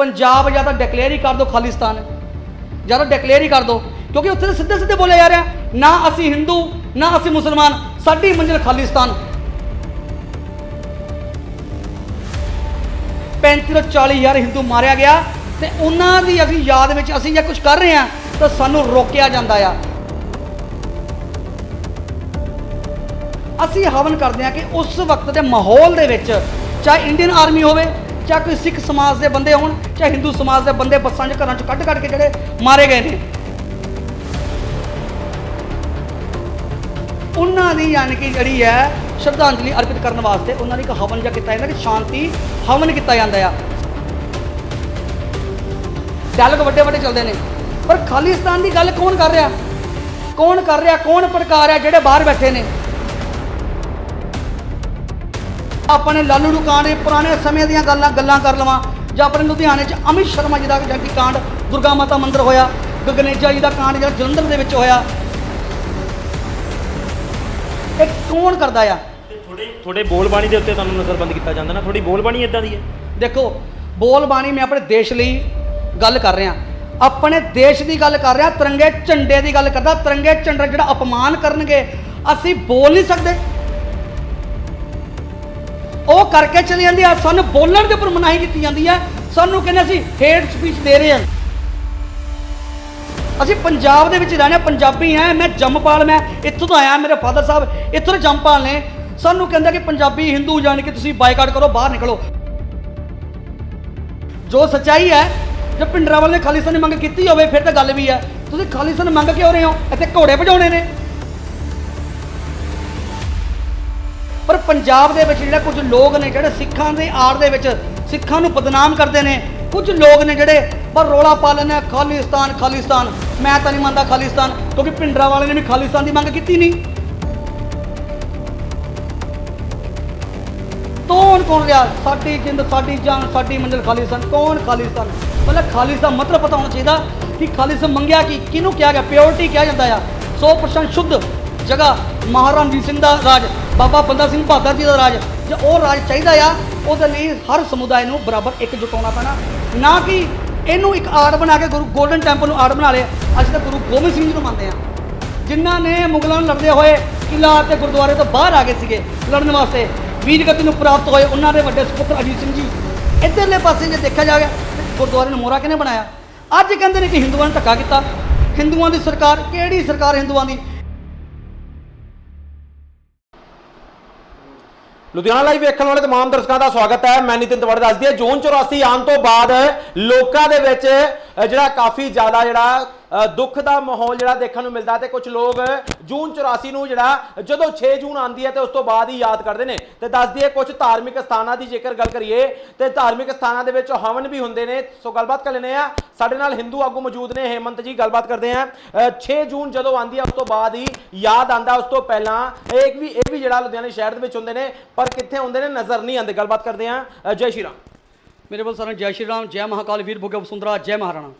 ਪੰਜਾਬ ਜਾਂ ਤਾਂ ਡਿਕਲੇਅਰ ਹੀ ਕਰ ਦਿਓ ਖਾਲਿਸਤਾਨ। ਜਾਂ ਤਾਂ ਡਿਕਲੇਅਰ ਹੀ ਕਰ ਦਿਓ। ਕਿਉਂਕਿ ਉੱਥੇ ਤਾਂ ਸਿੱਧੇ ਸਿੱਧੇ ਬੋਲਿਆ ਜਾ ਰਿਹਾ। ਨਾ ਅਸੀਂ ਹਿੰਦੂ, ਨਾ ਅਸੀਂ ਮੁਸਲਮਾਨ। ਸਾਡੀ ਮੰਜ਼ਿਲ ਖਾਲਿਸਤਾਨ। 35 ਤੋਂ 40 ਹਜ਼ਾਰ ਹਿੰਦੂ ਮਾਰਿਆ ਗਿਆ ਤੇ ਉਹਨਾਂ ਦੀ ਅਸੀਂ ਯਾਦ ਵਿੱਚ ਅਸੀਂ ਜੇ ਕੁਝ ਕਰ ਰਹੇ ਹਾਂ, ਤਾਂ ਸਾਨੂੰ ਰੋਕਿਆ ਜਾਂਦਾ ਆ। ਅਸੀਂ ਹਵਨ ਕਰਦੇ ਹਾਂ ਕਿ ਉਸ ਵਕਤ ਦੇ ਮਾਹੌਲ ਦੇ ਵਿੱਚ, ਚਾਹੇ ਇੰਡੀਅਨ ਆਰਮੀ ਹੋਵੇ ਚਾਹੇ ਕੋਈ ਸਿੱਖ ਸਮਾਜ ਦੇ ਬੰਦੇ ਹੋਣ ਚਾਹੇ ਹਿੰਦੂ ਸਮਾਜ ਦੇ ਬੰਦੇ ਬੱਸਾਂ 'ਚ ਘਰਾਂ 'ਚ ਕੱਢ ਕੱਢ ਕੇ ਜਿਹੜੇ ਮਾਰੇ ਗਏ ਨੇ। ਉਹਨਾਂ ਦੀ ਯਾਨੀ ਕਿ ਜਿਹੜੀ ਹੈ ਸ਼ਰਧਾਂਜਲੀ ਅਰਪਿਤ ਕਰਨ ਵਾਸਤੇ ਉਹਨਾਂ ਦੀ ਇੱਕ ਹਵਨ ਜਿਹਾ ਕੀਤਾ ਜਾਂਦਾ ਕਿ ਸ਼ਾਂਤੀ ਹਵਨ ਕੀਤਾ ਜਾਂਦਾ ਆ। ਡਾਇਲੌਗ ਵੱਡੇ ਵੱਡੇ ਚੱਲਦੇ ਨੇ। ਪਰ ਖਾਲਿਸਤਾਨ ਦੀ ਗੱਲ ਕੌਣ ਕਰ ਰਿਹਾ? ਕੌਣ ਕਰ ਰਿਹਾ? ਕੌਣ ਭੜਕਾ ਰਿਹਾ? ਜਿਹੜੇ ਬਾਹਰ ਬੈਠੇ ਨੇ। ਆਪਣੇ ਲਾਲੂ ਨੂੰ ਕਾਂਡ ਇਹ ਪੁਰਾਣੇ ਸਮੇਂ ਦੀਆਂ ਗੱਲਾਂ ਗੱਲਾਂ ਕਰ ਲਵਾਂ। ਜਾਂ ਆਪਣੇ ਲੁਧਿਆਣੇ 'ਚ ਅਮਿਤ ਸ਼ਰਮਾ ਜੀ ਦਾ ਜੰਗੀ ਕਾਂਡ ਦੁਰਗਾ ਮਾਤਾ ਮੰਦਿਰ ਹੋਇਆ ਗਗਨੇਜਾ ਜੀ ਦਾ ਕਾਂਡ ਜਿਹੜਾ ਜਲੰਧਰ ਦੇ ਵਿੱਚ ਹੋਇਆ। ਇਹ ਕੌਣ ਕਰਦਾ ਆ? ਥੋੜੇ ਥੋੜੇ ਬੋਲਬਾਣੀ ਦੇ ਉੱਤੇ ਤੁਹਾਨੂੰ ਨਜ਼ਰਬੰਦ ਕੀਤਾ ਜਾਂਦਾ ਨਾ ਥੋੜੀ ਬੋਲਬਾਣੀ ਇਦਾਂ ਦੀ ਹੈ। ਦੇਖੋ ਬੋਲ ਬਾਣੀ ਮੈਂ ਆਪਣੇ ਦੇਸ਼ ਲਈ ਗੱਲ ਕਰ ਰਿਹਾ। ਆਪਣੇ ਦੇਸ਼ ਦੀ ਗੱਲ ਕਰ ਰਿਹਾ ਤਿਰੰਗੇ ਝੰਡੇ ਦੀ ਗੱਲ ਕਰਦਾ। ਤਿਰੰਗੇ ਝੰਡੇ ਜਿਹੜਾ ਅਪਮਾਨ ਕਰਨਗੇ ਅਸੀਂ ਬੋਲ ਨਹੀਂ ਸਕਦੇ। ਉਹ ਕਰਕੇ ਚਲੀ ਜਾਂਦੀ ਆ। ਸਾਨੂੰ ਬੋਲਣ ਦੇ ਉੱਪਰ ਮਨਾਹੀ ਕੀਤੀ ਜਾਂਦੀ ਹੈ ਸਾਨੂੰ ਕਹਿੰਦੇ ਅਸੀਂ ਹੇਟ ਸਪੀਚ ਦੇ ਰਹੇ ਹਾਂ। ਅਸੀਂ ਪੰਜਾਬ ਦੇ ਵਿੱਚ ਰਹਿੰਦੇ ਪੰਜਾਬੀ ਹੈ। ਮੈਂ ਜੰਮਪਾਲ, ਮੈਂ ਇੱਥੋਂ ਤੋਂ ਆਇਆ, ਮੇਰੇ ਫਾਦਰ ਸਾਹਿਬ ਇੱਥੋਂ ਦੇ ਜੰਮਪਾਲ ਨੇ। ਸਾਨੂੰ ਕਹਿੰਦਾ ਕਿ ਪੰਜਾਬੀ, ਹਿੰਦੂ ਜਾਣ ਕੇ ਤੁਸੀਂ ਬਾਈਕਾਟ ਕਰੋ, ਬਾਹਰ ਨਿਕਲੋ। ਜੋ ਸੱਚਾਈ ਹੈ, ਜੇ ਪਿੰਡਰਾਵਾਲ ਨੇ ਖਾਲਿਸਤਾਨ ਦੀ ਮੰਗ ਕੀਤੀ ਹੋਵੇ, ਫਿਰ ਤਾਂ ਗੱਲ ਵੀ ਹੈ। ਤੁਸੀਂ ਖਾਲਿਸਤਾਨ ਮੰਗ ਕਿਉਂ ਰਹੇ ਹੋ? ਇੱਥੇ ਘੋੜੇ ਭਜਾਉਣੇ ਨੇ। ਪਰ ਪੰਜਾਬ ਦੇ ਵਿੱਚ ਜਿਹੜਾ ਕੁਝ ਲੋਕ ਨੇ, ਜਿਹੜੇ ਸਿੱਖਾਂ ਦੇ ਆੜ ਦੇ ਵਿੱਚ ਸਿੱਖਾਂ ਨੂੰ ਬਦਨਾਮ ਕਰਦੇ ਨੇ, ਕੁਝ ਲੋਕ ਨੇ ਜਿਹੜੇ ਪਰ ਰੋਲਾ ਪਾ ਲੈਂਦੇ ਆ ਖਾਲਿਸਤਾਨ ਖਾਲਿਸਤਾਨ। ਮੈਂ ਤਾਂ ਨਹੀਂ ਮੰਨਦਾ ਖਾਲਿਸਤਾਨ, ਕਿਉਂਕਿ ਪਿੰਡਰਾ ਵਾਲੇ ਨੇ ਵੀ ਖਾਲਿਸਤਾਨ ਦੀ ਮੰਗ ਕੀਤੀ ਨਹੀਂ। ਕੌਣ ਕੌਣ ਰਿਹਾ? ਸਾਡੀ ਜਿੰਦ, ਸਾਡੀ ਜਾਨ, ਸਾਡੀ ਮੰਜ਼ਿਲ ਖਾਲਿਸਤਾਨ। ਕੌਣ ਖਾਲਿਸਤਾਨ? ਮਤਲਬ ਖਾਲਿਸ ਦਾ ਮਤਲਬ ਪਤਾ ਹੋਣਾ ਚਾਹੀਦਾ ਕਿ ਖਾਲਿਸ ਮੰਗਿਆ ਕਿ, ਕਿਹਨੂੰ ਕਿਹਾ ਗਿਆ? ਪਿਓਰਿਟੀ ਕਿਹਾ ਜਾਂਦਾ ਆ। 100% ਸ਼ੁੱਧ ਜਗ੍ਹਾ, ਮਹਾਰਾਣਾ ਰਣਜੀਤ ਸਿੰਘ ਦਾ ਰਾਜ। ਬਾਬਾ ਬੰਦਾ ਸਿੰਘ ਬਹਾਦਰ ਜੀ ਦਾ ਰਾਜ, ਜੇ ਉਹ ਰਾਜ ਚਾਹੀਦਾ ਆ, ਉਹਦੇ ਲਈ ਹਰ ਸਮੁਦਾਇ ਨੂੰ ਬਰਾਬਰ ਇੱਕ ਜੁਟਾਉਣਾ ਪੈਣਾ। ਨਾ ਕਿ ਇਹਨੂੰ ਇੱਕ ਆੜ ਬਣਾ ਕੇ ਗੁਰੂ ਗੋਲਡਨ ਟੈਂਪਲ ਨੂੰ ਆੜ ਬਣਾ ਲਿਆ ਅਸੀਂ ਤਾਂ ਗੁਰੂ ਗੋਬਿੰਦ ਸਿੰਘ ਜੀ ਨੂੰ ਮੰਨਦੇ ਆ। ਜਿਨ੍ਹਾਂ ਨੇ ਮੁਗਲਾਂ ਨੂੰ ਲੜਦੇ ਹੋਏ ਕਿਲ੍ਹਾ ਤੇ ਗੁਰਦੁਆਰੇ ਤੋਂ ਬਾਹਰ ਆ ਗਏ ਸੀਗੇ ਲੜਨ ਵਾਸਤੇ। ਵੀਰਗਤੀ ਨੂੰ ਪ੍ਰਾਪਤ ਹੋਏ ਉਹਨਾਂ ਦੇ ਵੱਡੇ ਸੁਪੁੱਤਰ ਅਜੀਤ ਸਿੰਘ ਜੀ। ਇੱਧਰਲੇ ਪਾਸੇ ਜੇ ਦੇਖਿਆ ਜਾਵੇ ਤੇ ਗੁਰਦੁਆਰੇ ਨੂੰ ਮੋਹਰਾ ਕਿਹਨੇ ਬਣਾਇਆ? ਅੱਜ ਕਹਿੰਦੇ ਨੇ ਕਿ ਹਿੰਦੂਆਂ ਨੇ ਧੱਕਾ ਕੀਤਾ। ਹਿੰਦੂਆਂ ਦੀ ਸਰਕਾਰ, ਕਿਹੜੀ ਸਰਕਾਰ ਹਿੰਦੂਆਂ ਦੀ? ਲੁਧਿਆਣਾ ਲਾਈਵ ਵੇਖਣ ਵਾਲੇ ਤਮਾਮ ਦਰਸ਼ਕਾਂ ਦਾ ਸਵਾਗਤ ਹੈ। ਮੈਂ ਨਿਤਿਨ ਤਿਵਾੜੀ ਦੱਸਦੀ ਹਾਂ, ਜੂਨ 84 ਆਉਣ ਤੋਂ ਬਾਅਦ ਲੋਕਾਂ ਦੇ ਵਿੱਚ ਜਿਹੜਾ ਕਾਫੀ ਜ਼ਿਆਦਾ ਜਿਹੜਾ ਦੁੱਖ ਦਾ ਮਾਹੌਲ ਜਿਹੜਾ ਦੇਖਣ ਨੂੰ ਮਿਲਦਾ ਤੇ ਕੁਝ ਲੋਕ ਜੂਨ 84 ਨੂੰ ਜਿਹੜਾ ਜਦੋਂ 6 ਜੂਨ ਆਉਂਦੀ ਹੈ ਤੇ ਉਸ ਤੋਂ ਬਾਅਦ ਹੀ ਯਾਦ ਕਰਦੇ ਨੇ। ਤੇ ਦੱਸਦੀ ਹੈ ਕੁਝ ਧਾਰਮਿਕ ਸਥਾਨਾਂ ਦੀ ਜੇਕਰ ਗੱਲ ਕਰੀਏ, ਤੇ ਧਾਰਮਿਕ ਸਥਾਨਾਂ ਦੇ ਵਿੱਚ ਹਵਨ ਵੀ ਹੁੰਦੇ ਨੇ। ਸੋ ਗੱਲਬਾਤ ਕਰ ਲੈਨੇ ਆ ਸਾਡੇ ਨਾਲ ਹਿੰਦੂ ਆਗੂ ਮੌਜੂਦ ਨੇ, ਹੇਮੰਤ ਜੀ, ਗੱਲਬਾਤ ਕਰਦੇ ਆ 6 ਜੂਨ ਜਦੋਂ ਆਉਂਦੀ ਹੈ, ਉਸ ਤੋਂ ਬਾਅਦ ਹੀ ਯਾਦ ਆਂਦਾ ਉਸ ਤੋਂ ਪਹਿਲਾਂ ਇਹ ਵੀ ਇਹ ਵੀ ਜਿਹੜਾ ਲੁਧਿਆਣੇ ਸ਼ਹਿਰ ਦੇ ਵਿੱਚ ਹੁੰਦੇ ਨੇ, ਪਰ ਕਿੱਥੇ ਹੁੰਦੇ ਨੇ, ਨਜ਼ਰ ਨਹੀਂ ਆਉਂਦੇ। ਗੱਲਬਾਤ ਕਰਦੇ ਆ ਜੈ ਸ਼੍ਰੀ ਰਾਮ। ਮੇਰੇ ਵੱਲ ਸਾਰਿਆਂ ਨੂੰ ਜੈ ਸ਼੍ਰੀ ਰਾਮ, ਜੈ ਮਹਾਕਾਲ, ਵੀਰ ਭੁਗੇ ਵਸੁੰਧਰਾ, ਜੈ ਮਹਾਰਾਣਾ।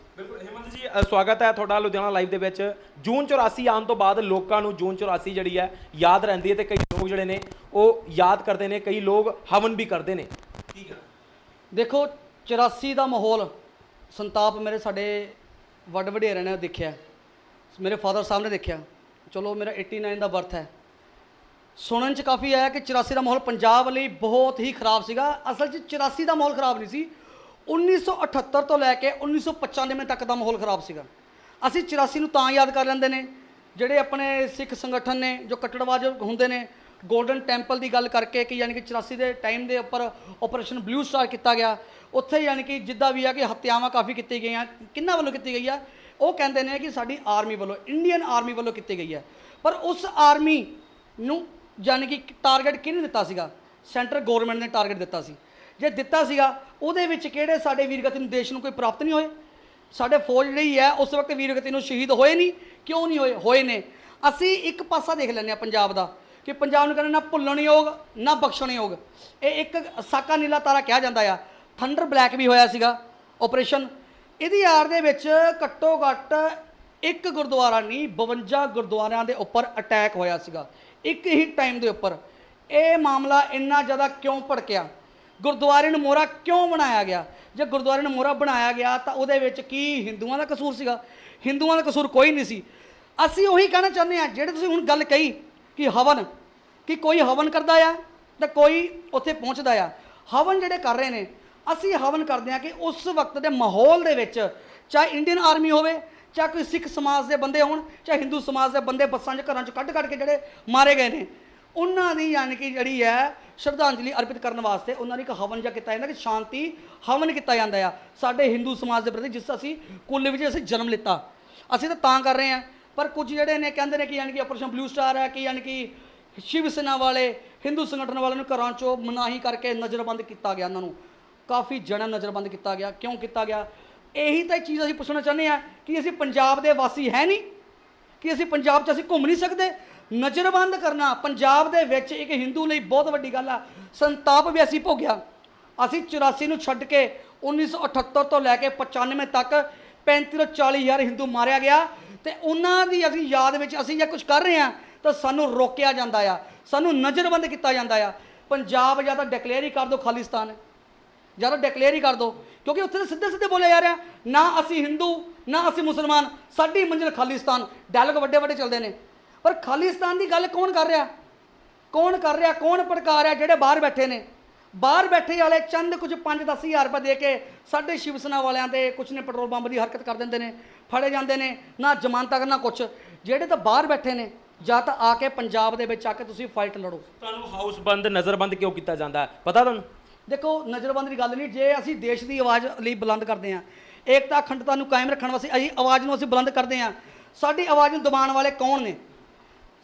ਜੀ ਸਵਾਗਤ ਹੈ ਤੁਹਾਡਾ ਲੁਧਿਆਣਾ ਲਾਈਵ ਦੇ ਵਿੱਚ। ਜੂਨ 84 ਆਉਣ ਤੋਂ ਬਾਅਦ ਲੋਕਾਂ ਨੂੰ ਜੂਨ 84 ਜਿਹੜੀ ਹੈ, ਯਾਦ ਰਹਿੰਦੀ ਹੈ ਤੇ ਕਈ ਲੋਕ ਜਿਹੜੇ ਨੇ, ਉਹ ਯਾਦ ਕਰਦੇ ਨੇ, ਕਈ ਲੋਕ ਹਵਨ ਵੀ ਕਰਦੇ ਨੇ। ਠੀਕ ਹੈ। ਦੇਖੋ 84 ਦਾ ਮਾਹੌਲ ਸੰਤਾਪ ਮੇਰੇ ਸਾਡੇ ਵੱਡ ਵਡੇਰਿਆਂ ਨੇ ਦੇਖਿਆ। ਮੇਰੇ ਫਾਦਰ ਸਾਹਿਬ ਨੇ ਦੇਖਿਆ। ਚਲੋ, ਮੇਰਾ 89 ਦਾ ਬਰਥ ਹੈ। ਸੁਣਨ ਚ ਕਾਫੀ ਆਇਆ ਕਿ 84 ਦਾ ਮਾਹੌਲ ਪੰਜਾਬ ਲਈ ਬਹੁਤ ਹੀ ਖਰਾਬ ਸੀਗਾ। ਅਸਲ 'ਚ 84 ਦਾ ਮਾਹੌਲ ਖਰਾਬ ਨਹੀਂ ਸੀ। 1978 ਤੋਂ ਲੈ ਕੇ 1995 ਤੱਕ ਦਾ ਮਾਹੌਲ ਖਰਾਬ ਸੀਗਾ। ਅਸੀਂ 84 ਨੂੰ ਤਾਂ ਯਾਦ ਕਰ ਲੈਂਦੇ ਨੇ, ਜਿਹੜੇ ਆਪਣੇ ਸਿੱਖ ਸੰਗਠਨ ਨੇ, ਜੋ ਕੱਟੜਵਾਜ ਹੁੰਦੇ ਨੇ, ਗੋਲਡਨ ਟੈਂਪਲ ਦੀ ਗੱਲ ਕਰਕੇ ਕਿ ਯਾਨੀ ਕਿ 84 ਦੇ ਟਾਈਮ ਦੇ ਉੱਪਰ ਆਪਰੇਸ਼ਨ ਬਲੂ ਸਟਾਰ ਕੀਤਾ ਗਿਆ, ਉੱਥੇ ਯਾਨੀ ਕਿ ਜਿੱਦਾਂ ਵੀ ਆ ਕਿ ਹੱਤਿਆਵਾਂ ਕਾਫੀ ਕੀਤੀ ਗਈਆਂ, ਕਿੰਨਾ ਵੱਲੋਂ ਕੀਤੀ ਗਈ ਆ? ਉਹ ਕਹਿੰਦੇ ਨੇ ਕਿ ਸਾਡੀ ਆਰਮੀ ਵੱਲੋਂ, ਇੰਡੀਅਨ ਆਰਮੀ ਵੱਲੋਂ ਕੀਤੀ ਗਈ ਹੈ। ਪਰ ਉਸ ਆਰਮੀ ਨੂੰ ਯਾਨੀ ਕਿ ਟਾਰਗੇਟ ਕਿਹਨੇ ਦਿੱਤਾ ਸੀਗਾ? ਸੈਂਟਰ ਗਵਰਨਮੈਂਟ ਨੇ ਟਾਰਗੇਟ ਦਿੱਤਾ ਸੀ। ਜੇ ਦਿੱਤਾ ਸੀਗਾ, ਉਹਦੇ ਵਿੱਚ ਕਿਹੜੇ ਸਾਡੇ ਵੀਰਗਤੀ ਨੂੰ ਦੇਸ਼ ਨੂੰ ਕੋਈ ਪ੍ਰਾਪਤ ਨਹੀਂ ਹੋਏ? ਸਾਡੇ ਫੌਜ ਜਿਹੜੀ ਹੈ, ਉਸ ਵਕਤ ਵੀਰਗਤੀ ਨੂੰ ਸ਼ਹੀਦ ਹੋਏ ਨਹੀਂ, ਕਿਉਂ ਨਹੀਂ ਹੋਏ ਹੋਏ ਨੇ? ਅਸੀਂ ਇੱਕ ਪਾਸਾ ਦੇਖ ਲੈਂਦੇ ਆ ਪੰਜਾਬ ਦਾ, ਕਿ ਪੰਜਾਬ ਨੂੰ ਕਹਿੰਦੇ ਨਾ ਭੁੱਲਣਯੋਗ ਨਾ ਬਖਸ਼ਣਯੋਗ ਇਹ ਇੱਕ ਸਾਕਾ ਨੀਲਾ ਤਾਰਾ ਕਿਹਾ ਜਾਂਦਾ ਆ। ਥੰਡਰ ਬਲੈਕ ਵੀ ਹੋਇਆ ਸੀਗਾ ਆਪਰੇਸ਼ਨ ਇਹਦੀ ਆੜ ਦੇ ਵਿੱਚ ਘੱਟੋ ਘੱਟ ਇੱਕ ਗੁਰਦੁਆਰਾ ਨਹੀਂ 52 ਗੁਰਦੁਆਰਿਆਂ ਦੇ ਉੱਪਰ ਅਟੈਕ ਹੋਇਆ ਸੀਗਾ। ਇੱਕ ਹੀ ਟਾਈਮ ਦੇ ਉੱਪਰ। ਇਹ ਮਾਮਲਾ ਇੰਨਾ ਜ਼ਿਆਦਾ ਕਿਉਂ ਭੜਕਿਆ? ਗੁਰਦੁਆਰੇ ਨੂੰ ਮੋਹਰਾ ਕਿਉਂ ਬਣਾਇਆ ਗਿਆ? ਜੇ ਗੁਰਦੁਆਰੇ ਨੂੰ ਮੋਹਰਾ ਬਣਾਇਆ ਗਿਆ ਤਾਂ ਉਹਦੇ ਵਿੱਚ ਕੀ ਹਿੰਦੂਆਂ ਦਾ ਕਸੂਰ ਸੀਗਾ? ਹਿੰਦੂਆਂ ਦਾ ਕਸੂਰ ਕੋਈ ਨਹੀਂ ਸੀ। ਅਸੀਂ ਉਹੀ ਕਹਿਣਾ ਚਾਹੁੰਦੇ ਆ ਜਿਹੜੇ ਤੁਸੀਂ ਹੁਣ ਗੱਲ ਕਹੀ ਕਿ ਹਵਨ, ਕਿ ਕੋਈ ਹਵਨ ਕਰਦਾ ਆ ਤੇ ਕੋਈ ਉੱਥੇ ਪਹੁੰਚਦਾ ਆ। ਹਵਨ ਜਿਹੜੇ ਕਰ ਰਹੇ ਨੇ, ਅਸੀਂ ਹਵਨ ਕਰਦੇ ਆ ਕਿ ਉਸ ਵਕਤ ਦੇ ਮਾਹੌਲ ਦੇ ਵਿੱਚ ਚਾਹੇ ਇੰਡੀਅਨ ਆਰਮੀ ਹੋਵੇ, ਚਾਹੇ ਕੋਈ ਸਿੱਖ ਸਮਾਜ ਦੇ ਬੰਦੇ ਹੋਣ, ਚਾਹੇ ਹਿੰਦੂ ਸਮਾਜ ਦੇ ਬੰਦੇ ਬੱਸਾਂ 'ਚ ਘਰਾਂ 'ਚ ਕੱਢ ਕੱਢ ਕੇ ਜਿਹੜੇ ਮਾਰੇ ਗਏ ਨੇ ਉਹਨਾਂ ਦੀ ਯਾਨੀ ਕਿ ਜਿਹੜੀ ਹੈ ਸ਼ਰਧਾਂਜਲੀ ਅਰਪਿਤ ਕਰਨ ਵਾਸਤੇ ਉਹਨਾਂ ਨੇ ਇੱਕ ਹਵਨ ਜਿਹਾ ਕੀਤਾ ਜਾਂਦਾ ਕਿ ਸ਼ਾਂਤੀ ਹਵਨ ਕੀਤਾ ਜਾਂਦਾ ਆ। ਸਾਡੇ ਹਿੰਦੂ ਸਮਾਜ ਦੇ ਪ੍ਰਤੀ ਜਿਸ ਅਸੀਂ ਕੁੱਲ ਵਿੱਚ ਅਸੀਂ ਜਨਮ ਲਿੱਤਾ। ਅਸੀਂ ਤਾਂ ਤਾਂ ਕਰ ਰਹੇ ਹਾਂ, ਪਰ ਕੁਝ ਜਿਹੜੇ ਨੇ ਕਹਿੰਦੇ ਨੇ ਕਿ ਯਾਨੀ ਕਿ ਆਪਰੇਸ਼ਨ ਬਲੂ ਸਟਾਰ ਹੈ ਕਿ ਯਾਨੀ ਕਿ ਸ਼ਿਵ ਸੈਨਾ ਵਾਲੇ, ਹਿੰਦੂ ਸੰਗਠਨ ਵਾਲਿਆਂ ਨੂੰ ਘਰਾਂ ਚੋਂ ਮਨਾਹੀ ਕਰਕੇ ਨਜ਼ਰਬੰਦ ਕੀਤਾ ਗਿਆ ਉਹਨਾਂ ਨੂੰ। ਕਾਫੀ ਜਣਾ ਨਜ਼ਰਬੰਦ ਕੀਤਾ ਗਿਆ। ਕਿਉਂ ਕੀਤਾ ਗਿਆ? ਇਹੀ ਤਾਂ ਚੀਜ਼ ਅਸੀਂ ਪੁੱਛਣਾ ਚਾਹੁੰਦੇ ਆ ਕਿ ਅਸੀਂ ਪੰਜਾਬ ਦੇ ਵਾਸੀ ਹੈ ਨਹੀਂ? ਕਿ ਅਸੀਂ ਪੰਜਾਬ 'ਚ ਅਸੀਂ ਘੁੰਮ ਨਹੀਂ ਸਕਦੇ? ਨਜ਼ਰਬੰਦ ਕਰਨਾ, ਪੰਜਾਬ ਦੇ ਵਿੱਚ ਇੱਕ ਹਿੰਦੂ ਲਈ ਬਹੁਤ ਵੱਡੀ ਗੱਲ ਆ। ਸੰਤਾਪ ਵੀ ਅਸੀਂ ਭੋਗਿਆ। ਅਸੀਂ 84 ਨੂੰ ਛੱਡ ਕੇ 1978 ਤੋਂ ਲੈ ਕੇ 95 ਤੱਕ 35 ਤੋਂ 40 ਹਜ਼ਾਰ ਹਿੰਦੂ ਮਾਰਿਆ ਗਿਆ ਤੇ ਉਹਨਾਂ ਦੀ ਅਸੀਂ ਯਾਦ ਵਿੱਚ ਅਸੀਂ ਜੇ ਕੁਝ ਕਰ ਰਹੇ ਹਾਂ ਤਾਂ ਸਾਨੂੰ ਰੋਕਿਆ ਜਾਂਦਾ ਆ। ਸਾਨੂੰ ਨਜ਼ਰਬੰਦ ਕੀਤਾ ਜਾਂਦਾ ਆ। ਪੰਜਾਬ ਜਾਂ ਤਾਂ ਡਿਕਲੇਅਰ ਹੀ ਕਰ ਦਿਓ ਖਾਲਿਸਤਾਨ। ਜਾਂ ਤਾਂ ਡਿਕਲੇਅਰ ਹੀ ਕਰ ਦਿਓ। ਕਿਉਂਕਿ ਉੱਥੇ ਸਿੱਧੇ ਸਿੱਧੇ ਬੋਲਿਆ ਜਾ ਰਿਹਾ। ਨਾ ਅਸੀਂ ਹਿੰਦੂ, ਨਾ ਅਸੀਂ ਮੁਸਲਮਾਨ। ਸਾਡੀ ਮੰਜ਼ਿਲ ਖਾਲਿਸਤਾਨ। ਡਾਇਲੌਗ ਵੱਡੇ ਵੱਡੇ ਚੱਲਦੇ ਨੇ। ਪਰ ਖਾਲਿਸਤਾਨ ਦੀ ਗੱਲ ਕੌਣ ਕਰ ਰਿਹਾ? ਕੌਣ ਕਰ ਰਿਹਾ? ਕੌਣ ਭੜਕਾ ਰਿਹਾ ਜਿਹੜੇ ਬਾਹਰ ਬੈਠੇ ਨੇ? ਬਾਹਰ ਬੈਠੇ ਵਾਲੇ ਚੰਦ ਕੁਝ 5-10 ਹਜ਼ਾਰ ਰੁਪਏ ਦੇ ਕੇ ਸਾਡੇ ਸ਼ਿਵ ਸੈਨਾ ਵਾਲਿਆਂ ਤੇ ਕੁਝ ਨੇ ਪੈਟਰੋਲ ਪੰਪ ਦੀ ਹਰਕਤ ਕਰ ਦਿੰਦੇ ਨੇ ਫੜੇ ਜਾਂਦੇ ਨੇ ਨਾ ਜ਼ਮਾਨਤਾਂ ਨਾ ਕੁਝ ਜਿਹੜੇ ਤਾਂ ਬਾਹਰ ਬੈਠੇ ਨੇ ਜਾਂ ਤਾਂ ਆ ਕੇ ਪੰਜਾਬ ਦੇ ਵਿੱਚ ਆ ਕੇ ਤੁਸੀਂ ਫਾਈਟ ਲੜੋ। ਤੁਹਾਨੂੰ ਹਾਊਸ ਬੰਦ ਨਜ਼ਰਬੰਦ ਕਿਉਂ ਕੀਤਾ ਜਾਂਦਾ? ਹੈ ਪਤਾ ਤੁਹਾਨੂੰ? ਦੇਖੋ ਨਜ਼ਰਬੰਦ ਦੀ ਗੱਲ ਨਹੀਂ ਜੇ ਅਸੀਂ ਦੇਸ਼ ਦੀ ਆਵਾਜ਼ ਲਈ ਬੁਲੰਦ ਕਰਦੇ ਹਾਂ ਏਕਤਾ ਅਖੰਡਤਾ ਨੂੰ ਕਾਇਮ ਰੱਖਣ ਵਾਸਤੇ ਅਸੀਂ ਆਵਾਜ਼ ਨੂੰ ਅਸੀਂ ਬੁਲੰਦ ਕਰਦੇ ਹਾਂ ਸਾਡੀ ਆਵਾਜ਼ ਨੂੰ ਦਬਾਉਣ ਵਾਲੇ ਕੌਣ ਨੇ?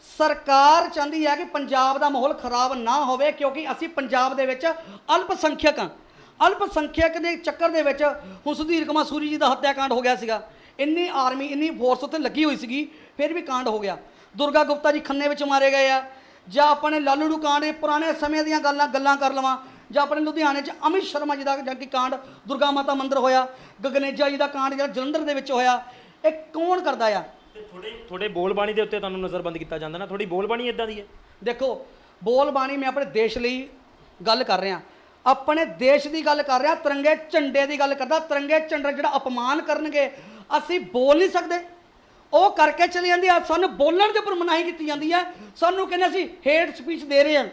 ਸਰਕਾਰ ਚਾਹੁੰਦੀ ਹੈ ਕਿ ਪੰਜਾਬ ਦਾ ਮਾਹੌਲ ਖਰਾਬ ਨਾ ਹੋਵੇ, ਕਿਉਂਕਿ ਅਸੀਂ ਪੰਜਾਬ ਦੇ ਵਿੱਚ ਅਲਪ ਹਾਂ। ਅਲਪ ਦੇ ਚੱਕਰ ਦੇ ਵਿੱਚ ਹੁਣ ਸੁਧੀਰ ਕੁਮਾਰ ਸੂਰੀ ਜੀ ਦਾ ਹੱਤਿਆਕਾਂਡ ਹੋ ਗਿਆ ਸੀਗਾ। ਇੰਨੀ ਆਰਮੀ, ਇੰਨੀ ਫੋਰਸ ਉੱਤੇ ਲੱਗੀ ਹੋਈ ਸੀਗੀ, ਫਿਰ ਵੀ ਕਾਂਡ ਹੋ ਗਿਆ। ਦੁਰਗਾ ਗੁਪਤਾ ਜੀ ਖੰਨੇ ਵਿੱਚ ਮਾਰੇ ਗਏ ਆ। ਜਾਂ ਆਪਣੇ ਲਾਲੂ ਨੂੰ ਕਾਂਡ, ਇਹ ਪੁਰਾਣੇ ਸਮੇਂ ਦੀਆਂ ਗੱਲਾਂ ਗੱਲਾਂ ਕਰ ਲਵਾਂ। ਜਾਂ ਆਪਣੇ ਲੁਧਿਆਣੇ 'ਚ ਅਮਿਤ ਸ਼ਰਮਾ ਜੀ ਦਾ ਜਾਂ ਕਾਂਡ, ਦੁਰਗਾ ਮਾਤਾ ਮੰਦਿਰ ਹੋਇਆ, ਗਗਨੇਜਾ ਜੀ ਦਾ ਕਾਂਡ ਜਿਹੜਾ ਜਲੰਧਰ ਦੇ ਵਿੱਚ ਹੋਇਆ, ਇਹ ਕੌਣ ਕਰਦਾ ਆ? ਥੋੜੇ ਥੋੜੇ ਬੋਲਬਾਣੀ ਦੇ ਉੱਤੇ ਤੁਹਾਨੂੰ ਨਜ਼ਰਬੰਦ ਕੀਤਾ ਜਾਂਦਾ ਨਾ ਥੋੜੀ ਬੋਲਬਾਣੀ ਇਦਾਂ ਦੀ ਹੈ। ਦੇਖੋ ਬੋਲ ਬਾਣੀ ਮੈਂ ਆਪਣੇ ਦੇਸ਼ ਲਈ ਗੱਲ ਕਰ ਰਿਹਾ। ਆਪਣੇ ਦੇਸ਼ ਦੀ ਗੱਲ ਕਰ ਰਿਹਾ, ਤਿਰੰਗੇ ਝੰਡੇ ਦੀ ਗੱਲ ਕਰਦਾ, ਤਿਰੰਗੇ ਝੰਡੇ ਜਿਹੜਾ ਅਪਮਾਨ ਕਰਨਗੇ, ਅਸੀਂ ਬੋਲ ਨਹੀਂ ਸਕਦੇ। ਉਹ ਕਰਕੇ ਚਲੀ ਜਾਂਦੀ ਆ, ਸਾਨੂੰ ਬੋਲਣ ਦੇ ਉੱਪਰ ਮਨਾਹੀ ਕੀਤੀ ਜਾਂਦੀ ਹੈ ਸਾਨੂੰ ਕਹਿੰਦੇ ਅਸੀਂ ਹੇਟ ਸਪੀਚ ਦੇ ਰਹੇ ਹਾਂ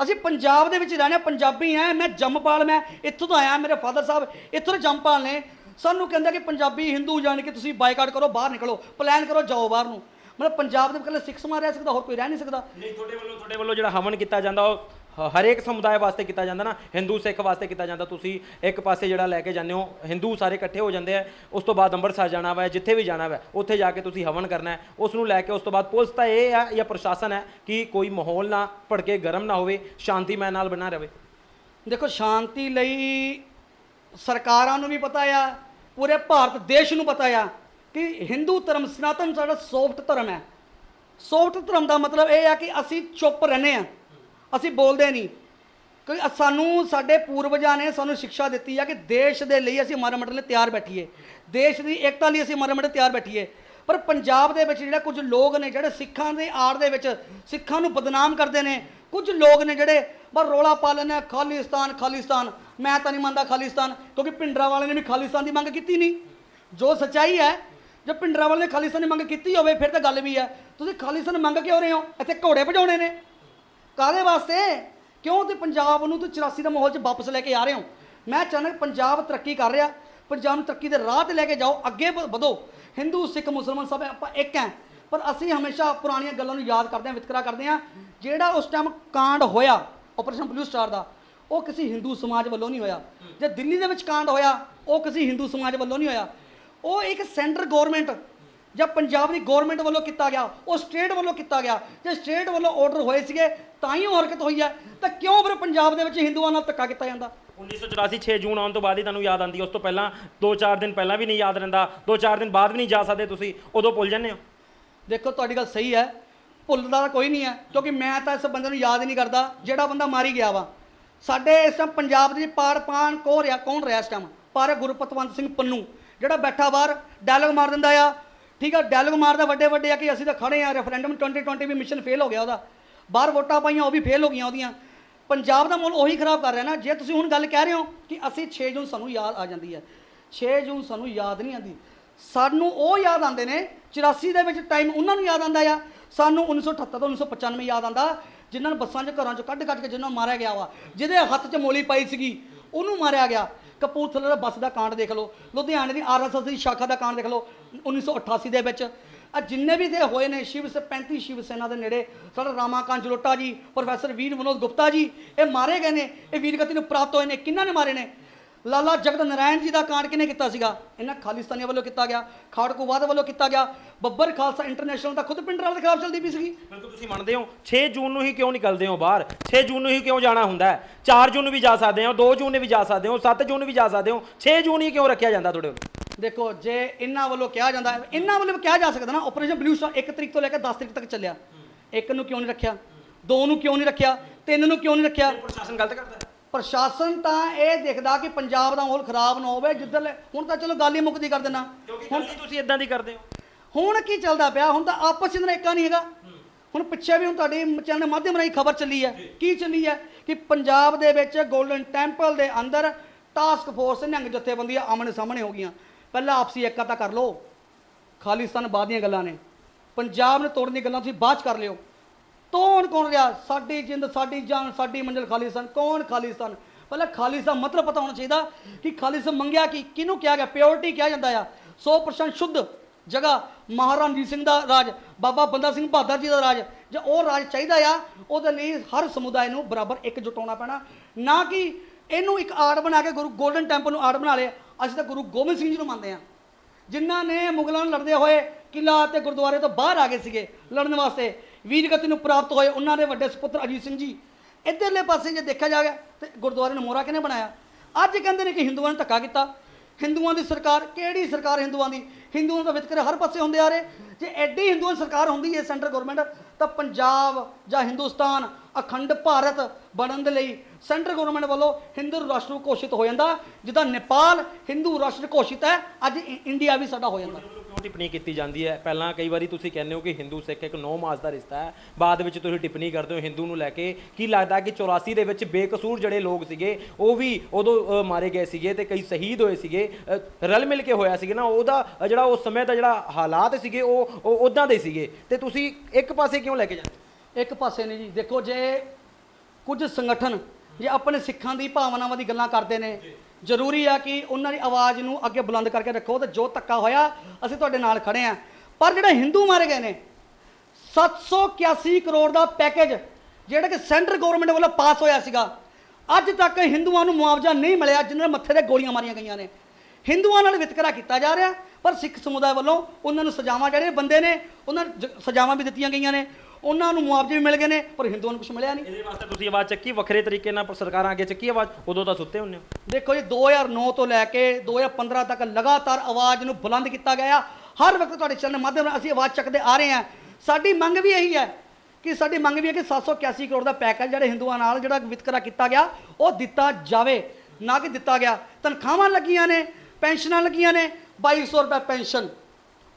ਅਸੀਂ ਪੰਜਾਬ ਦੇ ਵਿੱਚ ਰਹਿੰਦੇ ਹਾਂ ਪੰਜਾਬੀ ਆ, ਮੈਂ ਜੰਮਪਾਲ ਮੈਂ, ਇੱਥੋਂ ਤੋਂ ਆਇਆ ਮੇਰੇ ਫਾਦਰ ਸਾਹਿਬ, ਇੱਥੋਂ ਦੇ ਜੰਮਪਾਲ ਨੇ। ਸਾਨੂੰ ਕਹਿੰਦਾ ਕਿ ਪੰਜਾਬੀ ਹਿੰਦੂ ਜਾਣ ਕੇ ਤੁਸੀਂ ਬਾਈਕਾਟ ਕਰੋ ਬਾਹਰ ਨਿਕਲੋ ਪਲਾਨ ਕਰੋ ਜਾਓ ਬਾਹਰ ਨੂੰ। ਮਤਲਬ ਪੰਜਾਬ ਦੇ ਇਕੱਲੇ ਸਿੱਖ ਸਮਾਜ ਰਹਿ ਸਕਦਾ ਹੋਰ ਕੋਈ ਰਹਿ ਨਹੀਂ ਸਕਦਾ। ਨਹੀਂ ਤੁਹਾਡੇ ਵੱਲੋਂ ਤੁਹਾਡੇ ਵੱਲੋਂ ਜਿਹੜਾ ਹਵਨ ਕੀਤਾ ਜਾਂਦਾ ਉਹ ਹ- ਹਰੇਕ ਸਮੁਦਾਇ ਵਾਸਤੇ ਕੀਤਾ ਜਾਂਦਾ ਨਾ। ਹਿੰਦੂ ਸਿੱਖ ਵਾਸਤੇ ਕੀਤਾ ਜਾਂਦਾ। ਤੁਸੀਂ ਇੱਕ ਪਾਸੇ ਜਿਹੜਾ ਲੈ ਕੇ ਜਾਂਦੇ ਹੋ ਹਿੰਦੂ ਸਾਰੇ ਇਕੱਠੇ ਹੋ ਜਾਂਦੇ ਆ ਉਸ ਤੋਂ ਬਾਅਦ ਅੰਮ੍ਰਿਤਸਰ ਜਾਣਾ ਵਾ ਜਿੱਥੇ ਵੀ ਜਾਣਾ ਵਾ ਉੱਥੇ ਜਾ ਕੇ ਤੁਸੀਂ ਹਵਨ ਕਰਨਾ ਹੈ। ਉਸ ਨੂੰ ਲੈ ਕੇ ਉਸ ਤੋਂ ਬਾਅਦ ਪੁਲਿਸ ਤਾਂ ਇਹ ਆ ਜਾਂ ਪ੍ਰਸ਼ਾਸਨ ਹੈ ਕਿ ਕੋਈ ਮਾਹੌਲ ਨਾ ਭੜਕੇ ਗਰਮ ਨਾ ਹੋਵੇ ਸ਼ਾਂਤੀਮੈ ਨਾਲ ਬਣਾ ਰਵੇ। ਦੇਖੋ ਸ਼ਾਂਤੀ ਲਈ ਸਰਕਾਰਾਂ ਨੂੰ ਵੀ ਪਤਾ ਆ, ਪੂਰੇ ਭਾਰਤ ਦੇਸ਼ ਨੂੰ ਪਤਾ ਆ ਕਿ ਹਿੰਦੂ ਧਰਮ, ਸਨਾਤਨ ਸਾਡਾ ਸੌਫਟ ਧਰਮ ਹੈ। ਸੌਫਟ ਧਰਮ ਦਾ ਮਤਲਬ ਇਹ ਆ ਕਿ ਅਸੀਂ ਚੁੱਪ ਰਹਿੰਦੇ ਆ, ਅਸੀਂ ਬੋਲਦੇ ਨਹੀਂ। ਕਿ ਸਾਨੂੰ ਸਾਡੇ ਪੂਰਵਜਾਂ ਨੇ ਸਾਨੂੰ ਸਿੱਖਿਆ ਦਿੱਤੀ ਆ ਕਿ ਦੇਸ਼ ਦੇ ਲਈ ਅਸੀਂ ਮਰਨ ਮਰਨ ਲਈ ਤਿਆਰ ਬੈਠੀਏ। ਦੇਸ਼ ਦੀ ਏਕਤਾ ਲਈ ਅਸੀਂ ਮਰਨ ਮਰਨ ਤਿਆਰ ਬੈਠੀਏ। ਪਰ ਪੰਜਾਬ ਦੇ ਵਿੱਚ ਜਿਹੜਾ ਕੁਝ ਲੋਕ ਨੇ, ਜਿਹੜੇ ਸਿੱਖਾਂ ਦੇ ਆੜ ਦੇ ਵਿੱਚ ਸਿੱਖਾਂ ਨੂੰ ਬਦਨਾਮ ਕਰਦੇ ਨੇ, ਕੁਝ ਲੋਕ ਨੇ ਜਿਹੜੇ ਬਸ ਰੋਲਾ ਪਾ ਲੈਂਦੇ ਆ, ਖਾਲਿਸਤਾਨ ਖਾਲਿਸਤਾਨ। ਮੈਂ ਤਾਂ ਨਹੀਂ ਮੰਨਦਾ ਖਾਲਿਸਤਾਨ, ਕਿਉਂਕਿ ਪਿੰਡਰਾ ਵਾਲੇ ਨੇ ਵੀ ਖਾਲਿਸਤਾਨ ਦੀ ਮੰਗ ਕੀਤੀ ਨਹੀਂ। ਜੋ ਸੱਚਾਈ ਹੈ, ਜੇ ਪਿੰਡਰਾ ਵਾਲੇ ਨੇ ਖਾਲਿਸਤਾਨ ਦੀ ਮੰਗ ਕੀਤੀ ਹੋਵੇ, ਫਿਰ ਤਾਂ ਗੱਲ ਵੀ ਹੈ। ਤੁਸੀਂ ਖਾਲਿਸਤਾਨ ਮੰਗ ਕਿਉਂ ਰਹੇ ਹੋ? ਇੱਥੇ ਘੋੜੇ ਭਜਾਉਣੇ ਨੇ। ਕਾਦੇ ਵਾਸਤੇ? ਕਿਉਂ ਤੇ ਪੰਜਾਬ ਨੂੰ ਤੁਸੀਂ 84 ਦਾ ਮਾਹੌਲ 'ਚ ਵਾਪਸ ਲੈ ਕੇ ਆ ਰਹੇ ਹੋ? ਮੈਂ ਚਾਹੁੰਦਾ ਪੰਜਾਬ ਤਰੱਕੀ ਕਰ ਰਿਹਾ। ਪੰਜਾਬ ਨੂੰ ਤਰੱਕੀ ਦੇ ਰਾਹ ਤੇ ਲੈ ਕੇ ਜਾਓ, ਅੱਗੇ ਵਧੋ। ਹਿੰਦੂ, ਸਿੱਖ, ਮੁਸਲਮਾਨ ਸਭ ਆਪਾਂ ਇੱਕ ਹੈ। ਪਰ ਅਸੀਂ ਹਮੇਸ਼ਾ ਪੁਰਾਣੀਆਂ ਗੱਲਾਂ ਨੂੰ ਯਾਦ ਕਰਦੇ ਹਾਂ, ਵਿਤਕਰਾ ਕਰਦੇ ਹਾਂ। ਜਿਹੜਾ ਉਸ ਟਾਈਮ ਕਾਂਡ ਹੋਇਆ ਆਪਰੇਸ਼ਨ ਬਲੂ ਸਟਾਰ ਦਾ ਉਹ ਕਿਸੇ ਹਿੰਦੂ ਸਮਾਜ ਵੱਲੋਂ ਨਹੀਂ ਹੋਇਆ। ਜੇ ਦਿੱਲੀ ਦੇ ਵਿੱਚ ਕਾਂਡ ਹੋਇਆ ਉਹ ਕਿਸੇ ਹਿੰਦੂ ਸਮਾਜ ਵੱਲੋਂ ਨਹੀਂ ਹੋਇਆ। ਉਹ ਇੱਕ ਸੈਂਟਰ ਗਵਰਨਮੈਂਟ ਜਾਂ ਪੰਜਾਬ ਦੀ ਗਵਰਨਮੈਂਟ ਵੱਲੋਂ ਕੀਤਾ ਗਿਆ ਉਹ ਸਟੇਟ ਵੱਲੋਂ ਕੀਤਾ ਗਿਆ। ਜੇ ਸਟੇਟ ਵੱਲੋਂ ਆਰਡਰ ਹੋਏ ਸੀਗੇ ਤਾਂ ਹੀ ਉਹ ਹਰਕਤ ਹੋਈ ਹੈ। ਤਾਂ ਕਿਉਂ ਫਿਰ ਪੰਜਾਬ ਦੇ ਵਿੱਚ ਹਿੰਦੂਆਂ ਨਾਲ ਧੱਕਾ ਕੀਤਾ ਜਾਂਦਾ? 1984 6 ਜੂਨ ਆਉਣ ਤੋਂ ਬਾਅਦ ਹੀ ਤੁਹਾਨੂੰ ਯਾਦ ਆਉਂਦੀ ਹੈ। ਉਸ ਤੋਂ ਪਹਿਲਾਂ 2-4 ਦਿਨ ਪਹਿਲਾਂ ਵੀ ਨਹੀਂ ਯਾਦ ਰਹਿੰਦਾ। 2-4 ਦਿਨ ਬਾਅਦ ਵੀ ਨਹੀਂ ਜਾ ਸਕਦੇ ਤੁਸੀਂ। ਉਦੋਂ ਭੁੱਲ ਜਾਂਦੇ ਹੋ? ਦੇਖੋ ਤੁਹਾਡੀ ਗੱਲ ਸਹੀ ਹੈ। ਭੁੱਲਦਾ ਤਾਂ ਕੋਈ ਨਹੀਂ ਹੈ ਕਿਉਂਕਿ ਮੈਂ ਤਾਂ ਇਸ ਬੰਦੇ ਨੂੰ ਯਾਦ ਹੀ ਨਹੀਂ ਕਰਦਾ ਜਿਹੜਾ ਬੰਦਾ ਮਾਰੀ ਗਿਆ ਵਾ। ਸਾਡੇ ਇਸ ਟਾਈਮ ਪੰਜਾਬ ਦੇ ਪਾੜ ਪਾਣ ਕੋ ਰਿਹਾ, ਕੌਣ ਰਿਹਾ ਇਸ ਟਾਈਮ ਪਰ ਗੁਰਪਤਵੰਤ ਸਿੰਘ ਪੰਨੂ, ਜਿਹੜਾ ਬੈਠਾ ਬਾਹਰ ਡਾਇਲੌਗ ਮਾਰ ਦਿੰਦਾ ਆ। ਠੀਕ ਆ ਡਾਇਲੌਗ ਮਾਰਦਾ ਵੱਡੇ ਵੱਡੇ ਆ ਕਿ ਅਸੀਂ ਤਾਂ ਖੜੇ ਆ ਰੈਫਰੈਂਡਮ 2020 ਵੀ ਮਿਸ਼ਨ ਫੇਲ ਹੋ ਗਿਆ ਉਹਦਾ। ਬਾਹਰ ਵੋਟਾਂ ਪਾਈਆਂ, ਉਹ ਵੀ ਫੇਲ ਹੋ ਗਈਆਂ ਉਹਦੀਆਂ। ਪੰਜਾਬ ਦਾ ਮੁੱਲ ਉਹੀ ਖਰਾਬ ਕਰ ਰਿਹਾ ਨਾ। ਜੇ ਤੁਸੀਂ ਹੁਣ ਗੱਲ ਕਹਿ ਰਹੇ ਹੋ ਕਿ ਅਸੀਂ 6 ਜੂਨ ਸਾਨੂੰ ਯਾਦ ਆ ਜਾਂਦੀ ਹੈ। 6 ਜੂਨ ਸਾਨੂੰ ਯਾਦ ਨਹੀਂ ਆਉਂਦੀ। ਸਾਨੂੰ ਉਹ ਯਾਦ ਆਉਂਦੇ ਨੇ 84 ਦੇ ਵਿੱਚ ਟਾਈਮ ਉਹਨਾਂ ਨੂੰ ਯਾਦ ਆਉਂਦਾ ਆ। ਸਾਨੂੰ 1978 ਤੋਂ 1995 ਯਾਦ ਆਉਂਦਾ। ਜਿਨ੍ਹਾਂ ਨੂੰ ਬੱਸਾਂ 'ਚ ਘਰਾਂ 'ਚੋਂ ਕੱਢ ਕੱਢ ਕੇ ਜਿਨ੍ਹਾਂ ਨੂੰ ਮਾਰਿਆ ਗਿਆ ਵਾ, ਜਿਹਦੇ ਹੱਥ 'ਚ ਮੋਲੀ ਪਾਈ ਸੀਗੀ, ਉਹਨੂੰ ਮਾਰਿਆ ਗਿਆ। ਕਪੂਰਥਲੇ ਦਾ ਬੱਸ ਦਾ ਕਾਂਡ ਦੇਖ ਲਓ, ਲੁਧਿਆਣੇ ਦੀ ਆਰਐਸਐਸ ਦੀ ਸ਼ਾਖਾ ਦਾ ਕਾਂਡ ਦੇਖ ਲਓ 1988 ਦੇ ਵਿੱਚ। ਆ ਜਿੰਨੇ ਵੀ ਤੇ ਹੋਏ ਨੇ, ਸ਼ਿਵ ਸੇ 35 ਸ਼ਿਵ ਸੈਨਾ ਦੇ ਨੇੜੇ, ਸਾਡਾ ਰਾਮਾਕਾਂਤ ਜਲੋਟਾ ਜੀ, ਪ੍ਰੋਫੈਸਰ ਵੀਰ ਵਿਨੋਦ ਗੁਪਤਾ ਜੀ, ਇਹ ਮਾਰੇ ਗਏ ਨੇ, ਇਹ ਵੀਰਗਤੀ ਨੂੰ ਪ੍ਰਾਪਤ ਹੋਏ ਨੇ ਕਿੰਨਾਂ ਨੇ ਮਾਰੇ ਨੇ? ਲਾਲਾ ਜਗਤ ਨਾਰਾਇਣ ਜੀ ਦਾ ਕਾਂਡ ਕਿਹਨੇ ਕੀਤਾ ਸੀਗਾ? ਇਹਨਾਂ ਖਾਲਿਸਤਾਨੀਆਂ ਵੱਲੋਂ ਕੀਤਾ ਗਿਆ ਖਾੜਕੂਵਾਦ ਵੱਲੋਂ ਕੀਤਾ ਗਿਆ ਬੱਬਰ ਖਾਲਸਾ ਇੰਟਰਨੈਸ਼ਨਲ ਦਾ ਖੁਦ ਪਿੰਡਰਾਂ ਦੇ ਖਿਲਾਫ ਚੱਲਦੀ ਪਈ ਸੀਗੀ। ਬਿਲਕੁਲ ਤੁਸੀਂ ਮੰਨਦੇ ਹੋ 6 ਜੂਨ ਨੂੰ ਹੀ ਕਿਉਂ ਨਿਕਲਦੇ ਹੋ ਬਾਹਰ? 6 ਜੂਨ ਨੂੰ ਹੀ ਕਿਉਂ ਜਾਣਾ ਹੁੰਦਾ ਹੈ? 4 ਜੂਨ ਨੂੰ ਵੀ ਜਾ ਸਕਦੇ ਹੋ 2 ਜੂਨ ਨੂੰ ਵੀ ਜਾ ਸਕਦੇ ਹੋ 7 ਜੂਨ ਨੂੰ ਵੀ ਜਾ ਸਕਦੇ ਹੋ 6 ਜੂਨ ਹੀ ਕਿਉਂ ਰੱਖਿਆ ਜਾਂਦਾ ਤੁਹਾਡੇ ਵੱਲੋਂ? ਦੇਖੋ ਜੇ ਇਹਨਾਂ ਵੱਲੋਂ ਕਿਹਾ ਜਾਂਦਾ ਇਹਨਾਂ ਵੱਲੋਂ ਕਿਹਾ ਜਾ ਸਕਦਾ ਨਾ ਆਪਰੇਸ਼ਨ ਬਲੂ ਸਟਾਰ 1 ਤਰੀਕ ਤੋਂ ਲੈ ਕੇ 10 ਤਰੀਕ ਤੱਕ ਚੱਲਿਆ। ਇੱਕ ਨੂੰ ਕਿਉਂ ਨਹੀਂ ਰੱਖਿਆ? ਦੋ ਨੂੰ ਕਿਉਂ ਨਹੀਂ ਰੱਖਿਆ? ਤਿੰਨ ਨੂੰ ਕਿਉਂ ਨਹੀਂ ਰੱਖਿਆ? ਪ੍ਰਸ਼ਾਸਨ ਗਲਤ ਕਰਦਾ ਪ੍ਰਸ਼ਾਸਨ ਤਾਂ ਇਹ ਦੇਖਦਾ ਕਿ ਪੰਜਾਬ ਦਾ ਮਾਹੌਲ ਖਰਾਬ ਨਾ ਹੋਵੇ ਜਿੱਧਰ ਹੁਣ ਤਾਂ ਚਲੋ ਗੱਲ ਹੀ ਮੁੱਕਦੀ ਕਰ ਦੇਣਾ ਹੁਣ ਤੁਸੀਂ ਇਦਾਂ ਦੀ ਕਰਦੇ ਹੋ। ਹੁਣ ਕੀ ਚੱਲਦਾ ਪਿਆ? ਹੁਣ ਤਾਂ ਆਪਸ ਵਿੱਚ ਏਕਾ ਨਹੀਂ ਹੈਗਾ। ਹੁਣ ਪਿੱਛੇ ਵੀ ਹੁਣ ਤੁਹਾਡੇ ਚੈਨਲ ਦੇ ਮਾਧਿਅਮ ਰਾਹੀਂ ਖਬਰ ਚੱਲੀ ਹੈ। ਕੀ ਚੱਲੀ ਹੈ? ਕਿ ਪੰਜਾਬ ਦੇ ਵਿੱਚ 골ਡਨ ਟੈਂਪਲ ਦੇ ਅੰਦਰ ਟਾਸਕ ਫੋਰਸ ਨਿਹੰਗ ਜਥੇਬੰਦੀਆਂ ਆਮਣੇ ਸਾਹਮਣੇ ਹੋ ਗਈਆਂ। ਪਹਿਲਾਂ ਆਪਸੀ ਏਕਤਾ ਤਾਂ ਕਰ ਲਓ। ਖਾਲਿਸਤਾਨ ਬਾਅਦ ਦੀਆਂ ਗੱਲਾਂ ਨੇ। ਪੰਜਾਬ ਨੇ ਤੋੜਨ ਦੀਆਂ ਗੱਲਾਂ ਤੁਸੀਂ ਬਾਅਦ 'ਚ ਕਰ ਲਿਓ। ਕੌਣ ਕੌਣ ਰਿਹਾ? ਸਾਡੀ ਜਿੰਦ, ਸਾਡੀ ਜਾਨ, ਸਾਡੀ ਮੰਜ਼ਿਲ ਖਾਲਿਸਤਾਨ ਕੌਣ ਖਾਲਿਸਤਾਨ ਪਹਿਲਾਂ ਖਾਲਿਸ ਦਾ ਮਤਲਬ ਪਤਾ ਹੋਣਾ ਚਾਹੀਦਾ ਕਿ ਖਾਲਿਸ ਮੰਗਿਆ ਕਿ, ਕਿਹਨੂੰ ਕਿਹਾ ਗਿਆ? ਪਿਓਰਿਟੀ ਕਿਹਾ ਜਾਂਦਾ ਆ। 100% ਸ਼ੁੱਧ ਜਗ੍ਹਾ ਮਹਾਰਾਣਾ ਰਣਜੀਤ ਸਿੰਘ ਦਾ ਰਾਜ, ਬਾਬਾ ਬੰਦਾ ਸਿੰਘ ਬਹਾਦਰ ਜੀ ਦਾ ਰਾਜ। ਜੇ ਉਹ ਰਾਜ ਚਾਹੀਦਾ ਆ, ਉਹਦੇ ਲਈ ਹਰ ਸਮੁਦਾਇ ਨੂੰ ਬਰਾਬਰ ਇੱਕ ਜੁਟਾਉਣਾ ਪੈਣਾ। ਨਾ ਕਿ ਇਹਨੂੰ ਇੱਕ ਆੜ ਬਣਾ ਕੇ ਗੁਰੂ ਗੋਲਡਨ ਟੈਂਪਲ ਨੂੰ ਆੜ ਬਣਾ ਲਿਆ ਅਸੀਂ ਤਾਂ ਗੁਰੂ ਗੋਬਿੰਦ ਸਿੰਘ ਜੀ ਨੂੰ ਮੰਨਦੇ ਆ। ਜਿਨ੍ਹਾਂ ਨੇ ਮੁਗਲਾਂ ਨਾਲ ਲੜਦੇ ਹੋਏ ਕਿਲਾ ਤੇ ਗੁਰਦੁਆਰੇ ਤੋਂ ਬਾਹਰ ਆ ਗਏ ਸੀਗੇ ਲੜਨ ਵਾਸਤੇ। ਵੀਰ ਗਤੀ ਨੂੰ ਪ੍ਰਾਪਤ ਹੋਏ, ਉਹਨਾਂ ਦੇ ਵੱਡੇ ਸੁਪੁੱਤਰ ਅਜੀਤ ਸਿੰਘ ਜੀ। ਇੱਧਰਲੇ ਪਾਸੇ ਜੇ ਦੇਖਿਆ ਜਾਵੇ, ਤੇ ਗੁਰਦੁਆਰੇ ਨੂੰ ਮੋਹਰਾ ਕਿਹਨੇ ਬਣਾਇਆ? ਅੱਜ ਕਹਿੰਦੇ ਨੇ ਕਿ ਹਿੰਦੂਆਂ ਨੇ ਧੱਕਾ ਕੀਤਾ। ਹਿੰਦੂਆਂ ਦੀ ਸਰਕਾਰ, ਕਿਹੜੀ ਸਰਕਾਰ ਹਿੰਦੂਆਂ ਦੀ? ਹਿੰਦੂਆਂ ਦਾ ਵਿਤਕਰੇ ਹਰ ਪਾਸੇ ਹੁੰਦੇ ਆ ਰਹੇ। ਜੇ ਐਡੀ ਹਿੰਦੂਆਂ ਦੀ ਸਰਕਾਰ ਹੁੰਦੀ ਹੈ ਸੈਂਟਰ ਗਵਰਨਮੈਂਟ, ਤਾਂ ਪੰਜਾਬ ਜਾਂ ਹਿੰਦੁਸਤਾਨ, ਅਖੰਡ ਭਾਰਤ ਬਣਨ ਦੇ ਲਈ ਸੈਂਟਰ ਗਵਰਨਮੈਂਟ ਵੱਲੋਂ ਹਿੰਦੂ ਰਾਸ਼ਟਰ ਘੋਸ਼ਿਤ ਹੋ ਜਾਂਦਾ। ਜਿੱਦਾਂ ਨੇਪਾਲ, ਹਿੰਦੂ ਰਾਸ਼ਟਰ ਘੋਸ਼ਿਤ ਹੈ, ਅੱਜ ਇੰਡੀਆ ਵੀ ਸਾਡਾ ਹੋ ਜਾਂਦਾ। ਟਿੱਪਣੀ ਕੀਤੀ ਜਾਂਦੀ ਹੈ। ਪਹਿਲਾਂ ਕਈ ਵਾਰੀ ਤੁਸੀਂ ਕਹਿੰਦੇ ਹੋ ਕਿ ਹਿੰਦੂ ਸਿੱਖ ਇੱਕ ਨੌ ਮਾਸ ਦਾ ਰਿਸ਼ਤਾ ਹੈ। ਬਾਅਦ ਵਿੱਚ ਤੁਸੀਂ ਟਿੱਪਣੀ ਕਰਦੇ ਹੋ ਹਿੰਦੂ ਨੂੰ ਲੈ ਕੇ। ਕੀ ਲੱਗਦਾ ਕਿ 84 ਦੇ ਵਿੱਚ ਬੇਕਸੂਰ ਜਿਹੜੇ ਲੋਕ ਸੀਗੇ ਉਹ ਵੀ ਉਦੋਂ ਮਾਰੇ ਗਏ ਸੀਗੇ ਤੇ ਕਈ ਸ਼ਹੀਦ ਹੋਏ ਸੀਗੇ। ਰਲ ਮਿਲ ਕੇ ਹੋਇਆ ਸੀਗੇ ਨਾ ਉਹਦਾ ਜਿਹੜਾ ਉਸ ਸਮੇਂ ਦਾ ਜਿਹੜਾ ਹਾਲਾਤ ਸੀਗੇ ਉਹ ਉਦਾਂ ਦੇ ਸੀਗੇ। ਤੇ ਤੁਸੀਂ ਇੱਕ ਪਾਸੇ ਕਿਉਂ ਲੈ ਕੇ ਜਾਂਦੇ ਇੱਕ ਪਾਸੇ ਨੇ ਜੀ। ਦੇਖੋ ਜੇ ਕੁਝ ਸੰਗਠਨ ਜੇ ਆਪਣੇ ਸਿੱਖਾਂ ਦੀ ਭਾਵਨਾਵਾਂ ਦੀ ਗੱਲਾਂ ਕਰਦੇ ਨੇ ਜ਼ਰੂਰੀ ਆ ਕਿ ਉਹਨਾਂ ਦੀ ਆਵਾਜ਼ ਨੂੰ ਅੱਗੇ ਬੁਲੰਦ ਕਰਕੇ ਰੱਖੋ ਤੇ ਜੋ ਧੱਕਾ ਹੋਇਆ, ਅਸੀਂ ਤੁਹਾਡੇ ਨਾਲ ਖੜੇ ਆ। ਪਰ ਜਿਹੜੇ ਹਿੰਦੂ ਮਾਰੇ ਗਏ ਨੇ 781 ਕਰੋੜ ਦਾ ਪੈਕੇਜ ਜਿਹੜਾ ਕਿ ਸੈਂਟਰ ਗਵਰਨਮੈਂਟ ਵੱਲੋਂ ਪਾਸ ਹੋਇਆ ਸੀਗਾ, ਅੱਜ ਤੱਕ ਹਿੰਦੂਆਂ ਨੂੰ ਮੁਆਵਜ਼ਾ ਨਹੀਂ ਮਿਲਿਆ ਜਿਨ੍ਹਾਂ ਦੇ ਮੱਥੇ ਤੇ ਗੋਲੀਆਂ ਮਾਰੀਆਂ ਗਈਆਂ ਨੇ। ਹਿੰਦੂਆਂ ਨਾਲ ਵਿਤਕਰਾ ਕੀਤਾ ਜਾ ਰਿਹਾ, ਪਰ ਸਿੱਖ ਸਮੁਦਾਇ ਵੱਲੋਂ ਉਹਨਾਂ ਨੂੰ ਸਜ਼ਾਵਾਂ, ਜਿਹੜੇ ਬੰਦੇ ਨੇ, ਉਹਨਾਂ ਨੂੰ ਜ- ਸਜ਼ਾਵਾਂ ਵੀ ਦਿੱਤੀਆਂ ਗਈਆਂ ਨੇ। ਉਹਨਾਂ ਨੂੰ ਮੁਆਵਜ਼ੇ ਵੀ ਮਿਲ ਗਏ ਨੇ ਪਰ ਹਿੰਦੂਆਂ ਨੂੰ ਕੁਝ ਮਿਲਿਆ ਨਹੀਂ। ਇਹਦੇ ਵਾਸਤੇ ਤੁਸੀਂ ਆਵਾਜ਼ ਚੱਕੀ ਵੱਖਰੇ ਤਰੀਕੇ ਨਾਲ ਪਰ ਸਰਕਾਰਾਂ ਅੱਗੇ ਚੱਕੀ ਆਵਾਜ਼ ਉਦੋਂ ਤਾਂ ਸੁੱਤੇ ਹੁੰਦੇ ਹੋ। ਦੇਖੋ ਜੀ 2009 ਤੋਂ ਲੈ ਕੇ 2015 ਤੱਕ ਲਗਾਤਾਰ ਆਵਾਜ਼ ਨੂੰ ਬੁਲੰਦ ਕੀਤਾ ਗਿਆ। ਹਰ ਵਕਤ ਤੁਹਾਡੇ ਚੈਨਲ ਮਾਧਿਅਮ ਨਾਲ ਅਸੀਂ ਆਵਾਜ਼ ਚੱਕਦੇ ਆ ਰਹੇ ਹਾਂ। ਸਾਡੀ ਮੰਗ ਵੀ ਇਹੀ ਹੈ ਕਿ ਸਾਡੀ ਮੰਗ ਵੀ ਹੈ ਕਿ 781 ਕਰੋੜ ਦਾ ਪੈਕੇਜ ਜਿਹੜੇ ਹਿੰਦੂਆਂ ਨਾਲ ਜਿਹੜਾ ਵਿਤਕਰਾ ਕੀਤਾ ਗਿਆ ਉਹ ਦਿੱਤਾ ਜਾਵੇ। ਨਾ ਕਿ ਦਿੱਤਾ ਗਿਆ। ਤਨਖਾਹਾਂ ਲੱਗੀਆਂ ਨੇ ਪੈਨਸ਼ਨਾਂ ਲੱਗੀਆਂ ਨੇ 2200 ਰੁਪਏ ਪੈਨਸ਼ਨ।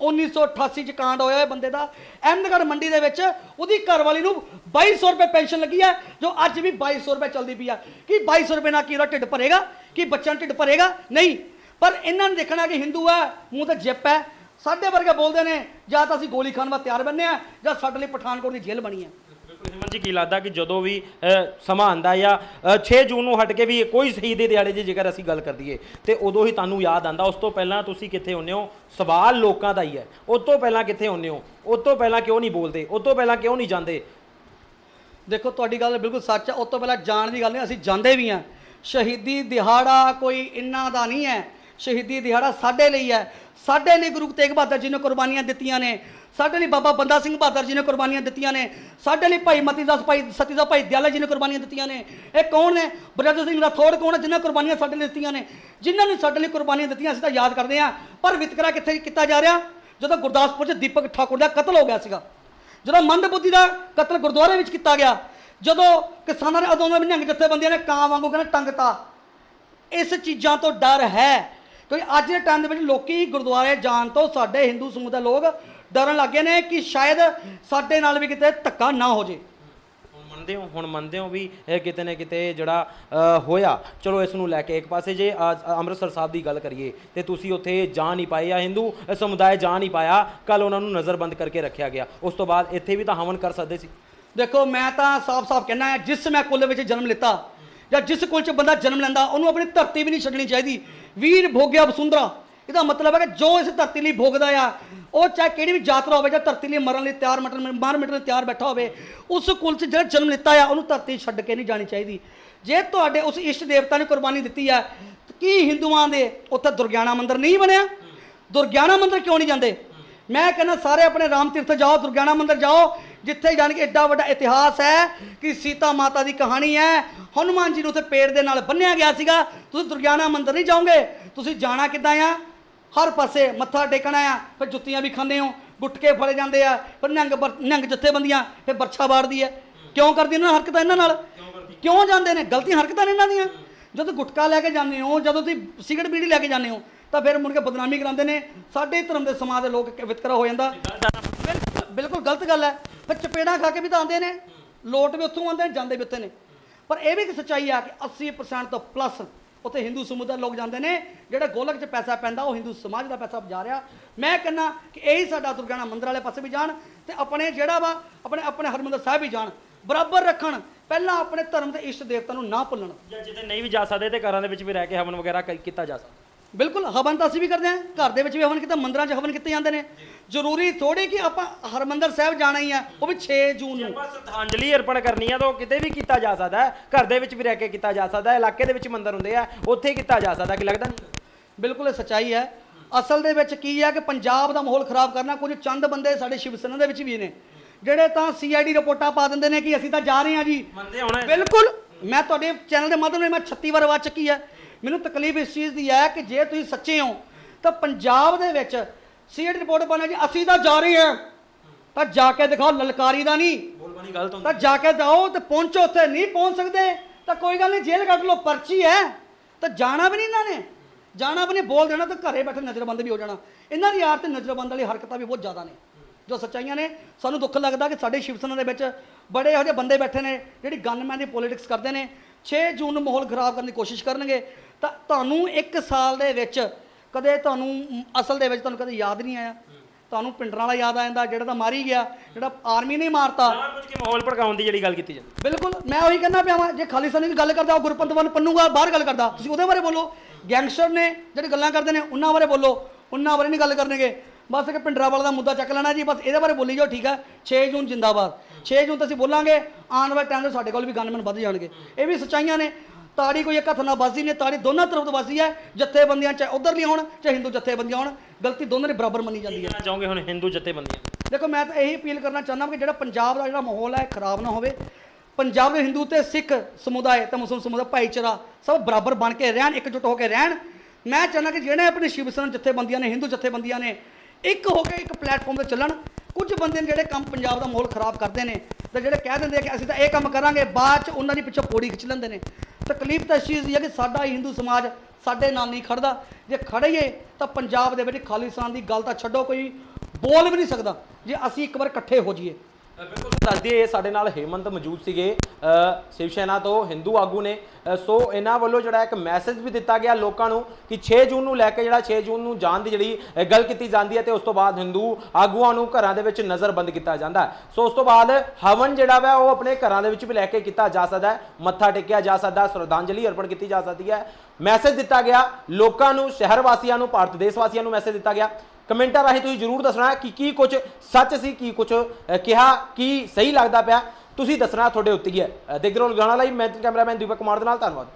1988 ਚ ਕਾਂਡ ਹੋਇਆ ਇਹ ਬੰਦੇ ਦਾ। ਅਹਿਮਦਗੜ੍ਹ ਮੰਡੀ ਦੇ ਵਿੱਚ ਉਹਦੀ ਘਰਵਾਲੀ ਨੂੰ 2200 ਰੁਪਏ ਪੈਨਸ਼ਨ ਲੱਗੀ ਹੈ, ਜੋ ਅੱਜ ਵੀ 2200 ਰੁਪਏ ਚੱਲਦੀ ਪਈ ਆ। ਕੀ 2200 ਰੁਪਏ ਨਾਲ ਕੀ ਉਹਦਾ ਢਿੱਡ ਭਰੇਗਾ? ਕਿ ਬੱਚਿਆਂ ਦਾ ਢਿੱਡ ਭਰੇਗਾ? ਨਹੀਂ। ਪਰ ਇਹਨਾਂ ਨੇ ਦੇਖਣਾ ਕਿ ਹਿੰਦੂ ਹੈ ਮੂੰਹ ਤੇ ਜਿੱਪ ਹੈ। ਸਾਡੇ ਵਰਗੇ ਬੋਲਦੇ ਨੇ, ਜਾਂ ਤਾਂ ਅਸੀਂ ਗੋਲੀ ਖਾਣ ਵਾਸਤੇ ਤਿਆਰ ਬੰਨੇ ਆ, ਜਾਂ ਸਾਡੇ ਲਈ ਪਠਾਨਕੋਟ ਦੀ ਜੇਲ੍ਹ ਬਣੀ ਹੈ। ਬਿਲਕੁਲ ਜੀ ਕੀ ਲੱਗਦਾ ਕਿ ਜਦੋਂ ਵੀ ਸਮਾਂ ਆਂਦਾ ਜਾਂ ਅ, 6 ਜੂਨ ਨੂੰ ਹਟ ਕੇ ਵੀ ਕੋਈ ਸ਼ਹੀਦੀ ਦਿਹਾੜੇ ਦੀ ਜੇਕਰ ਅਸੀਂ ਗੱਲ ਕਰ ਦਈਏ ਤੇ ਉਦੋਂ ਹੀ ਤੁਹਾਨੂੰ ਯਾਦ ਆਂਦਾ ਉਸ ਤੋਂ ਪਹਿਲਾਂ ਤੁਸੀਂ ਕਿੱਥੇ ਹੁੰਨੇ ਹੋ? ਸਵਾਲ ਲੋਕਾਂ ਦਾ ਹੀ ਹੈ। ਉਸ ਤੋਂ ਪਹਿਲਾਂ ਕਿੱਥੇ ਹੁੰਨੇ ਹੋ? ਉਸ ਤੋਂ ਪਹਿਲਾਂ ਕਿਉਂ ਨਹੀਂ ਬੋਲਦੇ? ਉਸ ਤੋਂ ਪਹਿਲਾਂ ਕਿਉਂ ਨਹੀਂ ਜਾਂਦੇ? ਦੇਖੋ ਤੁਹਾਡੀ ਗੱਲ ਬਿਲਕੁਲ ਸੱਚ ਹੈ ਉਸ ਤੋਂ ਪਹਿਲਾਂ ਜਾਣ ਦੀ ਗੱਲ ਨਹੀਂ ਅਸੀਂ ਜਾਂਦੇ ਵੀ ਹਾਂ। ਸ਼ਹੀਦੀ ਦਿਹਾੜਾ ਕੋਈ ਇੰਨਾ ਦਾ ਨਹੀਂ ਹੈ। ਸ਼ਹੀਦੀ ਦਿਹਾੜਾ ਸਾਡੇ ਲਈ ਹੈ। ਸਾਡੇ ਲਈ ਗੁਰੂ ਤੇਗ ਬਹਾਦਰ ਜੀ ਨੇ ਕੁਰਬਾਨੀਆਂ ਦਿੱਤੀਆਂ ਨੇ। ਸਾਡੇ ਲਈ ਬਾਬਾ ਬੰਦਾ ਸਿੰਘ ਬਹਾਦਰ ਜੀ ਨੇ ਕੁਰਬਾਨੀਆਂ ਦਿੱਤੀਆਂ ਨੇ। ਸਾਡੇ ਲਈ ਭਾਈ ਮਤੀ ਦਾਸ ਭਾਈ ਸਤੀ ਦਾ ਭਾਈ ਦਿਆਲਾ ਜੀ ਨੇ ਕੁਰਬਾਨੀਆਂ ਦਿੱਤੀਆਂ ਨੇ। ਇਹ ਕੌਣ ਨੇ? ਬਰਦਰ ਸਿੰਘ ਰਾਠੌੜ ਕੌਣ ਹੈ? ਜਿਨ੍ਹਾਂ ਕੁਰਬਾਨੀਆਂ ਸਾਡੇ ਲਈ ਦਿੱਤੀਆਂ ਨੇ। ਜਿਨ੍ਹਾਂ ਨੇ ਸਾਡੇ ਲਈ ਕੁਰਬਾਨੀਆਂ ਦਿੱਤੀਆਂ, ਅਸੀਂ ਤਾਂ ਯਾਦ ਕਰਦੇ ਹਾਂ। ਪਰ ਵਿਤਕਰਾ ਕਿੱਥੇ ਕੀਤਾ ਜਾ ਰਿਹਾ? ਜਦੋਂ ਗੁਰਦਾਸਪੁਰ 'ਚ ਦੀਪਕ ਠਾਕੁਰ ਦਾ ਕਤਲ ਹੋ ਗਿਆ ਸੀਗਾ। ਜਦੋਂ ਮੰਦਬੁੱਧੀ ਦਾ ਕਤਲ ਗੁਰਦੁਆਰੇ ਵਿੱਚ ਕੀਤਾ ਗਿਆ। ਜਦੋਂ ਕਿਸਾਨਾਂ ਨੇ ਉਦੋਂ ਦੇ ਨਿਹੰਗ ਜਥੇਬੰਦੀਆਂ ਨੇ ਕਾਂ ਵਾਂਗੂ ਕਹਿੰਦੇ ਟੰਗਤਾ। ਇਸ ਚੀਜ਼ਾਂ ਤੋਂ ਡਰ ਹੈ। ਕਿਉਂਕਿ ਅੱਜ ਦੇ ਟਾਈਮ ਦੇ ਵਿੱਚ ਲੋਕੀ ਗੁਰਦੁਆਰੇ ਜਾਣ ਤੋਂ ਸਾਡੇ ਹਿੰਦੂ ਸਮੂਹ ਦੇ ਲੋਕ ਡਰਨ ਲੱਗੇ ਨੇ ਕਿ ਸ਼ਾਇਦ ਸਾਡੇ ਨਾਲ ਵੀ ਕਿਤੇ ਧੱਕਾ ਨਾ ਹੋ ਜੇ। ਹੁਣ ਮੰਨ ਮੰਨਦੇ ਹੋ ਹੁਣ ਮੰਨਦੇ ਹੋ ਵੀ ਇਹ ਕਿਤੇ ਨਾ ਕਿਤੇ ਜਿਹੜਾ ਅ, ਹੋਇਆ। ਚਲੋ ਇਸ ਨੂੰ ਲੈ ਕੇ ਇੱਕ ਪਾਸੇ ਜੇ ਅੰਮ੍ਰਿਤਸਰ ਸਾਹਿਬ ਦੀ ਗੱਲ ਕਰੀਏ ਤੇ ਤੁਸੀਂ ਉੱਥੇ ਜਾ ਨਹੀਂ ਪਾਏ ਆ ਹਿੰਦੂ ਸਮੁਦਾਇ ਜਾ ਨਹੀਂ ਪਾਇਆ ਕੱਲ ਉਹਨਾਂ ਨੂੰ ਨਜ਼ਰਬੰਦ ਕਰਕੇ ਰੱਖਿਆ ਗਿਆ। ਉਸ ਤੋਂ ਬਾਅਦ ਇੱਥੇ ਵੀ ਤਾਂ ਹਵਨ ਕਰ ਸਕਦੇ ਸੀ। ਦੇਖੋ ਮੈਂ ਤਾਂ ਸਾਫ਼-ਸਾਫ਼ ਕਹਿਣਾ ਹੈ ਜਿਸ ਮੈਂ ਕੁੱਲ ਵਿੱਚ ਜਨਮ ਲਿੱਤਾ ਜਾਂ ਜਿਸ ਕੁੱਲ 'ਚ ਬੰਦਾ ਜਨਮ ਲੈਂਦਾ ਉਹਨੂੰ ਆਪਣੀ ਧਰਤੀ ਵੀ ਨਹੀਂ ਛੱਡਣੀ ਚਾਹੀਦੀ। ਵੀਰ ਭੋਗਿਆ ਵਸੁੰਧਰਾ ਇਹਦਾ ਮਤਲਬ ਹੈ ਕਿ ਜੋ ਇਸ ਧਰਤੀ ਲਈ ਭੋਗਦਾ ਆ, ਉਹ ਚਾਹੇ ਕਿਹੜੀ ਵੀ ਜਾਤਰਾ ਹੋਵੇ ਜਾਂ ਧਰਤੀ ਲਈ ਮਰਨ ਲਈ ਤਿਆਰ ਮਟਨ ਮਾਰ ਮਿਟਣ ਲਈ ਤਿਆਰ ਬੈਠਾ ਹੋਵੇ, ਉਸ ਕੁਲ 'ਚ ਜਿਹੜਾ ਜਨਮ ਲਿੱਤਾ ਆ, ਉਹਨੂੰ ਧਰਤੀ ਛੱਡ ਕੇ ਨਹੀਂ ਜਾਣੀ ਚਾਹੀਦੀ। ਜੇ ਤੁਹਾਡੇ ਉਸ ਇਸ਼ਟ ਦੇਵਤਾ ਨੇ ਕੁਰਬਾਨੀ ਦਿੱਤੀ ਆ, ਕੀ ਹਿੰਦੂਆਂ ਦੇ ਉੱਥੇ ਦੁਰਗਿਆਣਾ ਮੰਦਿਰ ਨਹੀਂ ਬਣਿਆ? ਦੁਰਗਿਆਣਾ ਮੰਦਿਰ ਕਿਉਂ ਨਹੀਂ ਜਾਂਦੇ? ਮੈਂ ਕਹਿੰਦਾ ਸਾਰੇ ਆਪਣੇ ਰਾਮ ਤੀਰਥ ਜਾਓ, ਦੁਰਗਿਆਣਾ ਮੰਦਿਰ ਜਾਓ, ਜਿੱਥੇ ਜਾਣ ਕੇ ਐਡਾ ਵੱਡਾ ਇਤਿਹਾਸ ਹੈ ਕਿ ਸੀਤਾ ਮਾਤਾ ਦੀ ਕਹਾਣੀ ਹੈ। ਹਨੂਮਾਨ ਜੀ ਨੂੰ ਉੱਥੇ ਪੇੜ ਦੇ ਨਾਲ ਬੰਨਿਆ ਗਿਆ ਸੀਗਾ। ਤੁਸੀਂ ਦੁਰਗਿਆਣਾ ਮੰਦਿਰ ਨਹੀਂ ਜਾਓਗੇ? ਤੁਸੀਂ ਜਾਣਾ ਕਿੱਦਾਂ ਆ? ਹਰ ਪਾਸੇ ਮੱਥਾ ਟੇਕਣਾ ਆ, ਫਿਰ ਜੁੱਤੀਆਂ ਵੀ ਖਾਂਦੇ ਹੋ ਗੁੱਟਕੇ ਫੜੇ ਜਾਂਦੇ ਆ, ਫਿਰ ਨੰਗ ਬਰ- ਨੰਗ ਜਥੇਬੰਦੀਆਂ, ਫਿਰ ਬਰਛਾ ਵਾੜਦੀ ਹੈ। ਕਿਉਂ ਕਰਦੀ ਇਹਨਾਂ ਨਾਲ ਹਰਕਤਾਂ ਇਹਨਾਂ ਨਾਲ? ਕਿਉਂ ਜਾਂਦੇ ਨੇ? ਗਲਤੀਆਂ ਹਰਕਤਾਂ ਨੇ ਇਹਨਾਂ ਦੀਆਂ। ਜਦੋਂ ਗੁਟਕਾ ਲੈ ਕੇ ਜਾਂਦੇ ਹੋ, ਜਦੋਂ ਤੁਸੀਂ ਸਿਗਰਟ ਬੀੜੀ ਲੈ ਕੇ ਜਾਂਦੇ ਹੋ, ਤਾਂ ਫਿਰ ਮੁੜ ਕੇ ਬਦਨਾਮੀ ਕਰਾਉਂਦੇ ਨੇ। ਸਾਡੇ ਧਰਮ ਦੇ ਸਮਾਜ ਦੇ ਲੋਕ ਵਿਤਕਰਾ ਹੋ ਜਾਂਦਾ। ਬਿਲਕੁਲ ਬਿਲਕੁਲ ਗਲਤ ਗੱਲ ਹੈ। ਫਿਰ ਚਪੇੜਾਂ ਖਾ ਕੇ ਵੀ ਤਾਂ ਆਉਂਦੇ ਨੇ। ਲੋਟ ਵੀ ਉੱਥੋਂ ਆਉਂਦੇ ਨੇ, ਜਾਂਦੇ ਵੀ ਉੱਥੇ ਨੇ। ਪਰ ਇਹ ਵੀ ਇੱਕ ਸੱਚਾਈ ਆ ਕਿ 80% ਤੋਂ ਪਲੱਸ ਉੱਥੇ ਹਿੰਦੂ ਸਮੁਦਾਇ ਲੋਕ ਜਾਂਦੇ ਨੇ, ਜਿਹੜੇ ਗੋਲਕ 'ਚ ਪੈਸਾ ਪੈਂਦਾ, ਉਹ ਹਿੰਦੂ ਸਮਾਜ ਦਾ ਪੈਸਾ ਜਾ ਰਿਹਾ। ਮੈਂ ਕਹਿੰਦਾ ਕਿ ਇਹੀ ਸਾਡਾ ਦੁਰਗਿਆਣਾ ਮੰਦਰ ਵਾਲੇ ਪਾਸੇ ਵੀ ਜਾਣ ਤੇ ਆਪਣੇ ਜਿਹੜਾ ਵਾ, ਆਪਣੇ ਆਪਣੇ ਹਰਮੰਦਰ ਸਾਹਿਬ ਵੀ ਜਾਣ। ਬਰਾਬਰ ਰੱਖਣ, ਪਹਿਲਾਂ ਆਪਣੇ ਧਰਮ ਦੇ ਇਸ਼ਟ ਦੇਵਤਾ ਨੂੰ ਨਾ ਭੁੱਲਣ। ਜਾਂ ਜਿੱਥੇ ਨਹੀਂ ਵੀ ਜਾ ਸਕਦੇ ਤੇ ਘਰਾਂ ਦੇ ਵਿੱਚ ਵੀ ਰਹਿ ਕੇ ਹਵਨ ਵਗੈਰਾ ਕ- ਕੀਤਾ ਜਾ ਸਕਦਾ। ਬਿਲਕੁਲ ਹਵਨ ਤਾਂ ਅਸੀਂ ਵੀ ਕਰਦੇ ਹਾਂ। ਘਰ ਦੇ ਵਿੱਚ ਵੀ ਹਵਨ ਕੀਤਾ ਮੰਦਿਰਾਂ 'ਚ ਹਵਨ ਕੀਤੇ ਜਾਂਦੇ ਨੇ। ਜ਼ਰੂਰੀ ਥੋੜੀ ਕਿ ਆਪਾਂ ਹਰਮੰਦਰ ਸਾਹਿਬ ਜਾਣਾ ਹੀ ਆ ਉਹ ਵੀ 6 ਜੂਨ ਨੂੰ। ਆਪਾਂ ਸ਼ਰਧਾਂਜਲੀ ਅਰਪਣ ਕਰਨੀ ਆ ਤਾਂ ਉਹ ਕਿਤੇ ਵੀ ਕੀਤਾ ਜਾ ਸਕਦਾ ਹੈ। ਘਰ ਦੇ ਵਿੱਚ ਵੀ ਰਹਿ ਕੇ ਕੀਤਾ ਜਾ ਸਕਦਾ ਹੈ ਇਲਾਕੇ ਦੇ ਵਿੱਚ ਮੰਦਿਰ ਹੁੰਦੇ ਆ ਉੱਥੇ ਕੀਤਾ ਜਾ ਸਕਦਾ ਕਿ ਲੱਗਦਾ ਨਹੀਂ? ਬਿਲਕੁਲ ਇਹ ਸੱਚਾਈ ਹੈ। ਅਸਲ ਦੇ ਵਿੱਚ ਕੀ ਹੈ ਕਿ ਪੰਜਾਬ ਦਾ ਮਾਹੌਲ ਖਰਾਬ ਕਰਨਾ ਕੁਝ ਚੰਦ ਬੰਦੇ ਸਾਡੇ ਸ਼ਿਵ ਸੈਨਾ ਦੇ ਵਿੱਚ ਵੀ ਨੇ। ਜਿਹੜੇ ਤਾਂ ਸੀਆਈਡੀ ਰਿਪੋਰਟਾਂ ਪਾ ਦਿੰਦੇ ਨੇ ਕਿ ਅਸੀਂ ਤਾਂ ਜਾ ਰਹੇ ਹਾਂ ਜੀ। ਬਿਲਕੁਲ ਮੈਂ ਤੁਹਾਡੇ ਚੈਨਲ ਦੇ ਮਾਧਿਅਮ ਨਾਲ ਮੈਂ 36 ਵਾਰ ਆਵਾਜ਼ ਚੱਕੀ ਹੈ। ਮੈਨੂੰ ਤਕਲੀਫ ਇਸ ਚੀਜ਼ ਦੀ ਹੈ ਕਿ ਜੇ ਤੁਸੀਂ ਸੱਚੇ ਹੋ ਤਾਂ ਪੰਜਾਬ ਦੇ ਵਿੱਚ ਸੀਆਈਡੀ ਰਿਪੋਰਟ ਪਾਣਾ ਜੀ ਅਸੀਂ ਤਾਂ ਜਾ ਰਹੇ ਹਾਂ। ਤਾਂ ਜਾ ਕੇ ਦਿਖਾਓ ਲਲਕਾਰੀ ਦਾ ਨਹੀਂ। ਬੋਲਬਾਨੀ ਗਲਤ ਹੁੰਦੀ ਤਾਂ ਜਾ ਕੇ ਜਾਓ ਤੇ ਪਹੁੰਚੋ ਉੱਥੇ ਨਹੀਂ ਪਹੁੰਚ ਸਕਦੇ ਤਾਂ ਕੋਈ ਗੱਲ ਨਹੀਂ ਜੇਲ੍ਹ ਕੱਢ ਲਓ ਪਰਚੀ ਹੈ। ਤਾਂ ਜਾਣਾ ਵੀ ਨਹੀਂ ਇਹਨਾਂ ਨੇ। ਜਾਣਾ ਵੀ ਨਹੀਂ ਬੋਲ ਦੇਣਾ ਤਾਂ ਘਰੇ ਬੈਠੇ ਨਜ਼ਰਬੰਦ ਵੀ ਹੋ ਜਾਣਾ। ਇਹਨਾਂ ਦੀ ਆਰ ਤੇ ਨਜ਼ਰਬੰਦ ਵਾਲੀ ਹਰਕਤਾਂ ਵੀ ਬਹੁਤ ਜ਼ਿਆਦਾ ਨੇ। ਜੋ ਸੱਚਾਈਆਂ ਨੇ ਸਾਨੂੰ ਦੁੱਖ ਲੱਗਦਾ ਕਿ ਸਾਡੇ ਸ਼ਿਵ ਸੈਨਾ ਦੇ ਵਿੱਚ ਬੜੇ ਇਹੋ ਜਿਹੇ ਬੰਦੇ ਬੈਠੇ ਨੇ ਜਿਹੜੀ ਗਨਮੈਨ ਦੀ ਪੋਲਿਟਿਕਸ ਕਰਦੇ ਨੇ। 6 ਜੂਨ ਨੂੰ ਮਾਹੌਲ ਖਰਾਬ ਕਰਨ ਦੀ ਕੋਸ਼ਿਸ਼ ਕਰਨਗੇ। ਤਾਂ ਤੁਹਾਨੂੰ 1 ਸਾਲ ਦੇ ਵਿੱਚ ਕਦੇ ਤੁਹਾਨੂੰ ਅਸਲ ਦੇ ਵਿੱਚ ਤੁਹਾਨੂੰ ਕਦੇ ਯਾਦ ਨਹੀਂ ਆਇਆ? ਤੁਹਾਨੂੰ ਪਿੰਡਰਾਂ ਵਾਲਾ ਯਾਦ ਆ ਜਾਂਦਾ ਜਿਹੜਾ ਤਾਂ ਮਾਰੀ ਗਿਆ ਜਿਹੜਾ ਆਰਮੀ ਨੇ ਮਾਰਤਾ। ਬੁੱਝ ਕੇ ਮਾਹੌਲ ਭੜਕਾਉਣ ਦੀ ਜਿਹੜੀ ਗੱਲ ਕੀਤੀ ਜਾਂਦੀ। ਬਿਲਕੁਲ ਮੈਂ ਉਹੀ ਕਹਿੰਦਾ ਪਿਆ ਵਾਂ ਜੇ ਖਾਲਿਸਤਾਨੀ ਦੀ ਗੱਲ ਕਰਦਾ ਉਹ ਗੁਰਪੰਤ ਵਨ ਪੰਨੂਗਾ ਬਾਹਰ ਗੱਲ ਕਰਦਾ। ਤੁਸੀਂ ਉਹਦੇ ਬਾਰੇ ਬੋਲੋ। ਗੈਂਗਸਟਰ ਨੇ ਜਿਹੜੇ ਗੱਲਾਂ ਕਰਦੇ ਨੇ ਉਹਨਾਂ ਬਾਰੇ ਬੋਲੋ। ਉਹਨਾਂ ਬਾਰੇ ਨਹੀਂ ਗੱਲ ਕਰਨਗੇ। ਬਸ ਕਿ ਪਿੰਡਰਾ ਵਾਲਾ ਦਾ ਮੁੱਦਾ ਚੱਕ ਲੈਣਾ ਜੀ ਬਸ ਇਹਦੇ ਬਾਰੇ ਬੋਲੀ ਜਾਓ ਠੀਕ ਹੈ 6 ਜੂਨ ਜਿੰਦਾਬਾਦ। 6 ਜੂਨ ਤਾਂ ਅਸੀਂ ਬੋਲਾਂਗੇ ਆਉਣ ਵਾਲੇ ਟਾਈਮ 'ਤੇ ਸਾਡੇ ਕੋਲ ਵੀ ਗਨਮੈਨ ਵੱਧ ਜਾਣਗੇ। ਇਹ ਵੀ ਸੱਚਾਈਆਂ ਨੇ। ਤਾੜੀ ਕੋਈ ਇੱਕ ਹੱਥ ਨਾਲ ਵੱਜਦੀ ਨੇ ਤਾੜੀ ਦੋਨਾਂ ਤਰਫ ਤੋਂ ਵੱਜਦੀ ਹੈ ਜਥੇਬੰਦੀਆਂ ਚਾਹੇ ਉਧਰਲੀ ਹੋਣ ਚਾਹੇ ਹਿੰਦੂ ਜਥੇਬੰਦੀਆਂ ਹੋਣ। ਗਲਤੀ ਦੋਨਾਂ ਦੇ ਬਰਾਬਰ ਮੰਨੀ ਜਾਂਦੀ ਹੈ। ਕਹਿਣਾ ਚਾਹੋਗੇ ਹੁਣ ਹਿੰਦੂ ਜਥੇਬੰਦੀਆਂ? ਦੇਖੋ ਮੈਂ ਤਾਂ ਇਹੀ ਅਪੀਲ ਕਰਨਾ ਚਾਹੁੰਦਾ ਕਿ ਜਿਹੜਾ ਪੰਜਾਬ ਦਾ ਜਿਹੜਾ ਮਾਹੌਲ ਹੈ ਖਰਾਬ ਨਾ ਹੋਵੇ। ਪੰਜਾਬ ਦੇ ਹਿੰਦੂ ਤੇ ਸਿੱਖ ਸਮੁਦਾਇ ਤੇ ਮੁਸਲਮਾਨ ਸਮੁਦਾਇ ਭਾਈਚਾਰਾ ਸਭ ਬਰਾਬਰ ਬਣ ਕੇ ਰਹਿਣ ਇਕਜੁੱਟ ਹੋ ਕੇ ਰਹਿਣ। ਮੈਂ ਚਾਹੁੰਦਾ ਕਿ ਜਿਹੜੇ ਆਪਣੇ ਸ਼ਿਵ ਸੈਨਾ ਜਥੇਬੰਦੀਆਂ ਨੇ ਹਿੰਦੂ ਜਥੇਬੰਦੀਆਂ ਨੇ ਇੱਕ ਹੋ ਕੇ ਇੱਕ ਪਲੇਟਫਾਰਮ ਤੇ ਚੱਲਣ। ਕੁਝ ਬੰਦੇ ਨੇ ਜਿਹੜੇ ਕੰਮ ਪੰਜਾਬ ਦਾ ਮਾਹੌਲ ਖਰਾਬ ਕਰਦੇ ਨੇ ਤੇ ਜਿਹੜੇ ਕਹਿ ਦਿੰਦੇ ਆ ਕਿ ਅਸੀਂ ਤਾਂ ਇਹ ਕੰਮ ਕਰਾਂਗੇ, ਬਾਅਦ ਚ ਉਹਨਾਂ ਦੀ ਪਿੱਛੋਂ ਪੌੜੀ ਖਿੱਚ ਲੈਂਦੇ ਨੇ। ਤਕਲੀਫ ਤਾਂ ਇਸ ਚੀਜ਼ ਦੀ ਹੈ ਕਿ ਸਾਡਾ ਹੀ ਹਿੰਦੂ ਸਮਾਜ ਸਾਡੇ ਨਾਲ ਨਹੀਂ ਖੜਦਾ। ਜੇ ਖੜੀਏ ਤਾਂ ਪੰਜਾਬ ਦੇ ਵਿੱਚ ਖਾਲਿਸਤਾਨ ਦੀ ਗੱਲ ਤਾਂ ਛੱਡੋ, ਕੋਈ ਬੋਲ ਵੀ ਨਹੀਂ ਸਕਦਾ। ਜੇ ਅਸੀਂ ਇੱਕ ਵਾਰ ਇਕੱਠੇ ਹੋ ਜਾਈਏ ਬਿਲਕੁਲ ਦੱਸ ਦਈਏ ਸਾਡੇ ਨਾਲ ਹੇਮੰਤ ਮੌਜੂਦ ਸੀਗੇ ਸ਼ਿਵ ਸੈਨਾ ਤੋਂ ਹਿੰਦੂ ਆਗੂ ਨੇ। ਸੋ ਇਹਨਾਂ ਵੱਲੋਂ ਜਿਹੜਾ ਇੱਕ ਮੈਸੇਜ ਵੀ ਦਿੱਤਾ ਗਿਆ ਲੋਕਾਂ ਨੂੰ ਕਿ 6 ਜੂਨ ਨੂੰ ਲੈ ਕੇ ਜਿਹੜਾ 6 ਜੂਨ ਨੂੰ ਜਾਣ ਦੀ ਜਿਹੜੀ ਗੱਲ ਕੀਤੀ ਜਾਂਦੀ ਹੈ ਤੇ ਉਸ ਤੋਂ ਬਾਅਦ ਹਿੰਦੂ ਆਗੂਆਂ ਨੂੰ ਘਰਾਂ ਦੇ ਵਿੱਚ ਨਜ਼ਰਬੰਦ ਕੀਤਾ ਜਾਂਦਾ ਸੋ ਉਸ ਤੋਂ ਬਾਅਦ ਹਵਨ ਜਿਹੜਾ ਵਾ, ਉਹ ਆਪਣੇ ਘਰਾਂ ਦੇ ਵਿੱਚ ਵੀ ਲੈ ਕੇ ਕੀਤਾ ਜਾ ਸਕਦਾ ਹੈ। ਮੱਥਾ ਟੇਕਿਆ ਜਾ ਸਕਦਾ ਸ਼ਰਧਾਂਜਲੀ ਅਰਪਣ ਕੀਤੀ ਜਾ ਸਕਦੀ ਹੈ। ਮੈਸੇਜ ਦਿੱਤਾ ਗਿਆ, ਲੋਕਾਂ ਨੂੰ ਸ਼ਹਿਰ ਵਾਸੀਆਂ ਨੂੰ, ਭਾਰਤ ਦੇਸ਼ ਵਾਸੀਆਂ ਨੂੰ ਮੈਸੇਜ ਦਿੱਤਾ ਗਿਆ। ਕਮੈਂਟਾਂ ਰਾਹੀਂ ਤੁਸੀਂ ਜਰੂਰ ਦੱਸਣਾ ਕਿ ਕੀ ਕੁਝ ਸੱਚ ਸੀ, ਕੀ ਕੁਝ ਕਿਹਾ, ਕੀ ਸਹੀ ਲੱਗਦਾ ਪਿਆ। ਤੁਸੀਂ ਦੱਸਣਾ ਤੁਹਾਡੇ ਉੱਤੇ ਹੀ ਹੈ। ਦੇਖਦੇ ਰਹੋ ਲੁਧਿਆਣਾ ਲਈ, ਮੈਂ ਕੈਮਰਾਮੈਨ ਦੀਪਕ ਕੁਮਾਰ ਦੇ ਨਾਲ, ਧੰਨਵਾਦ।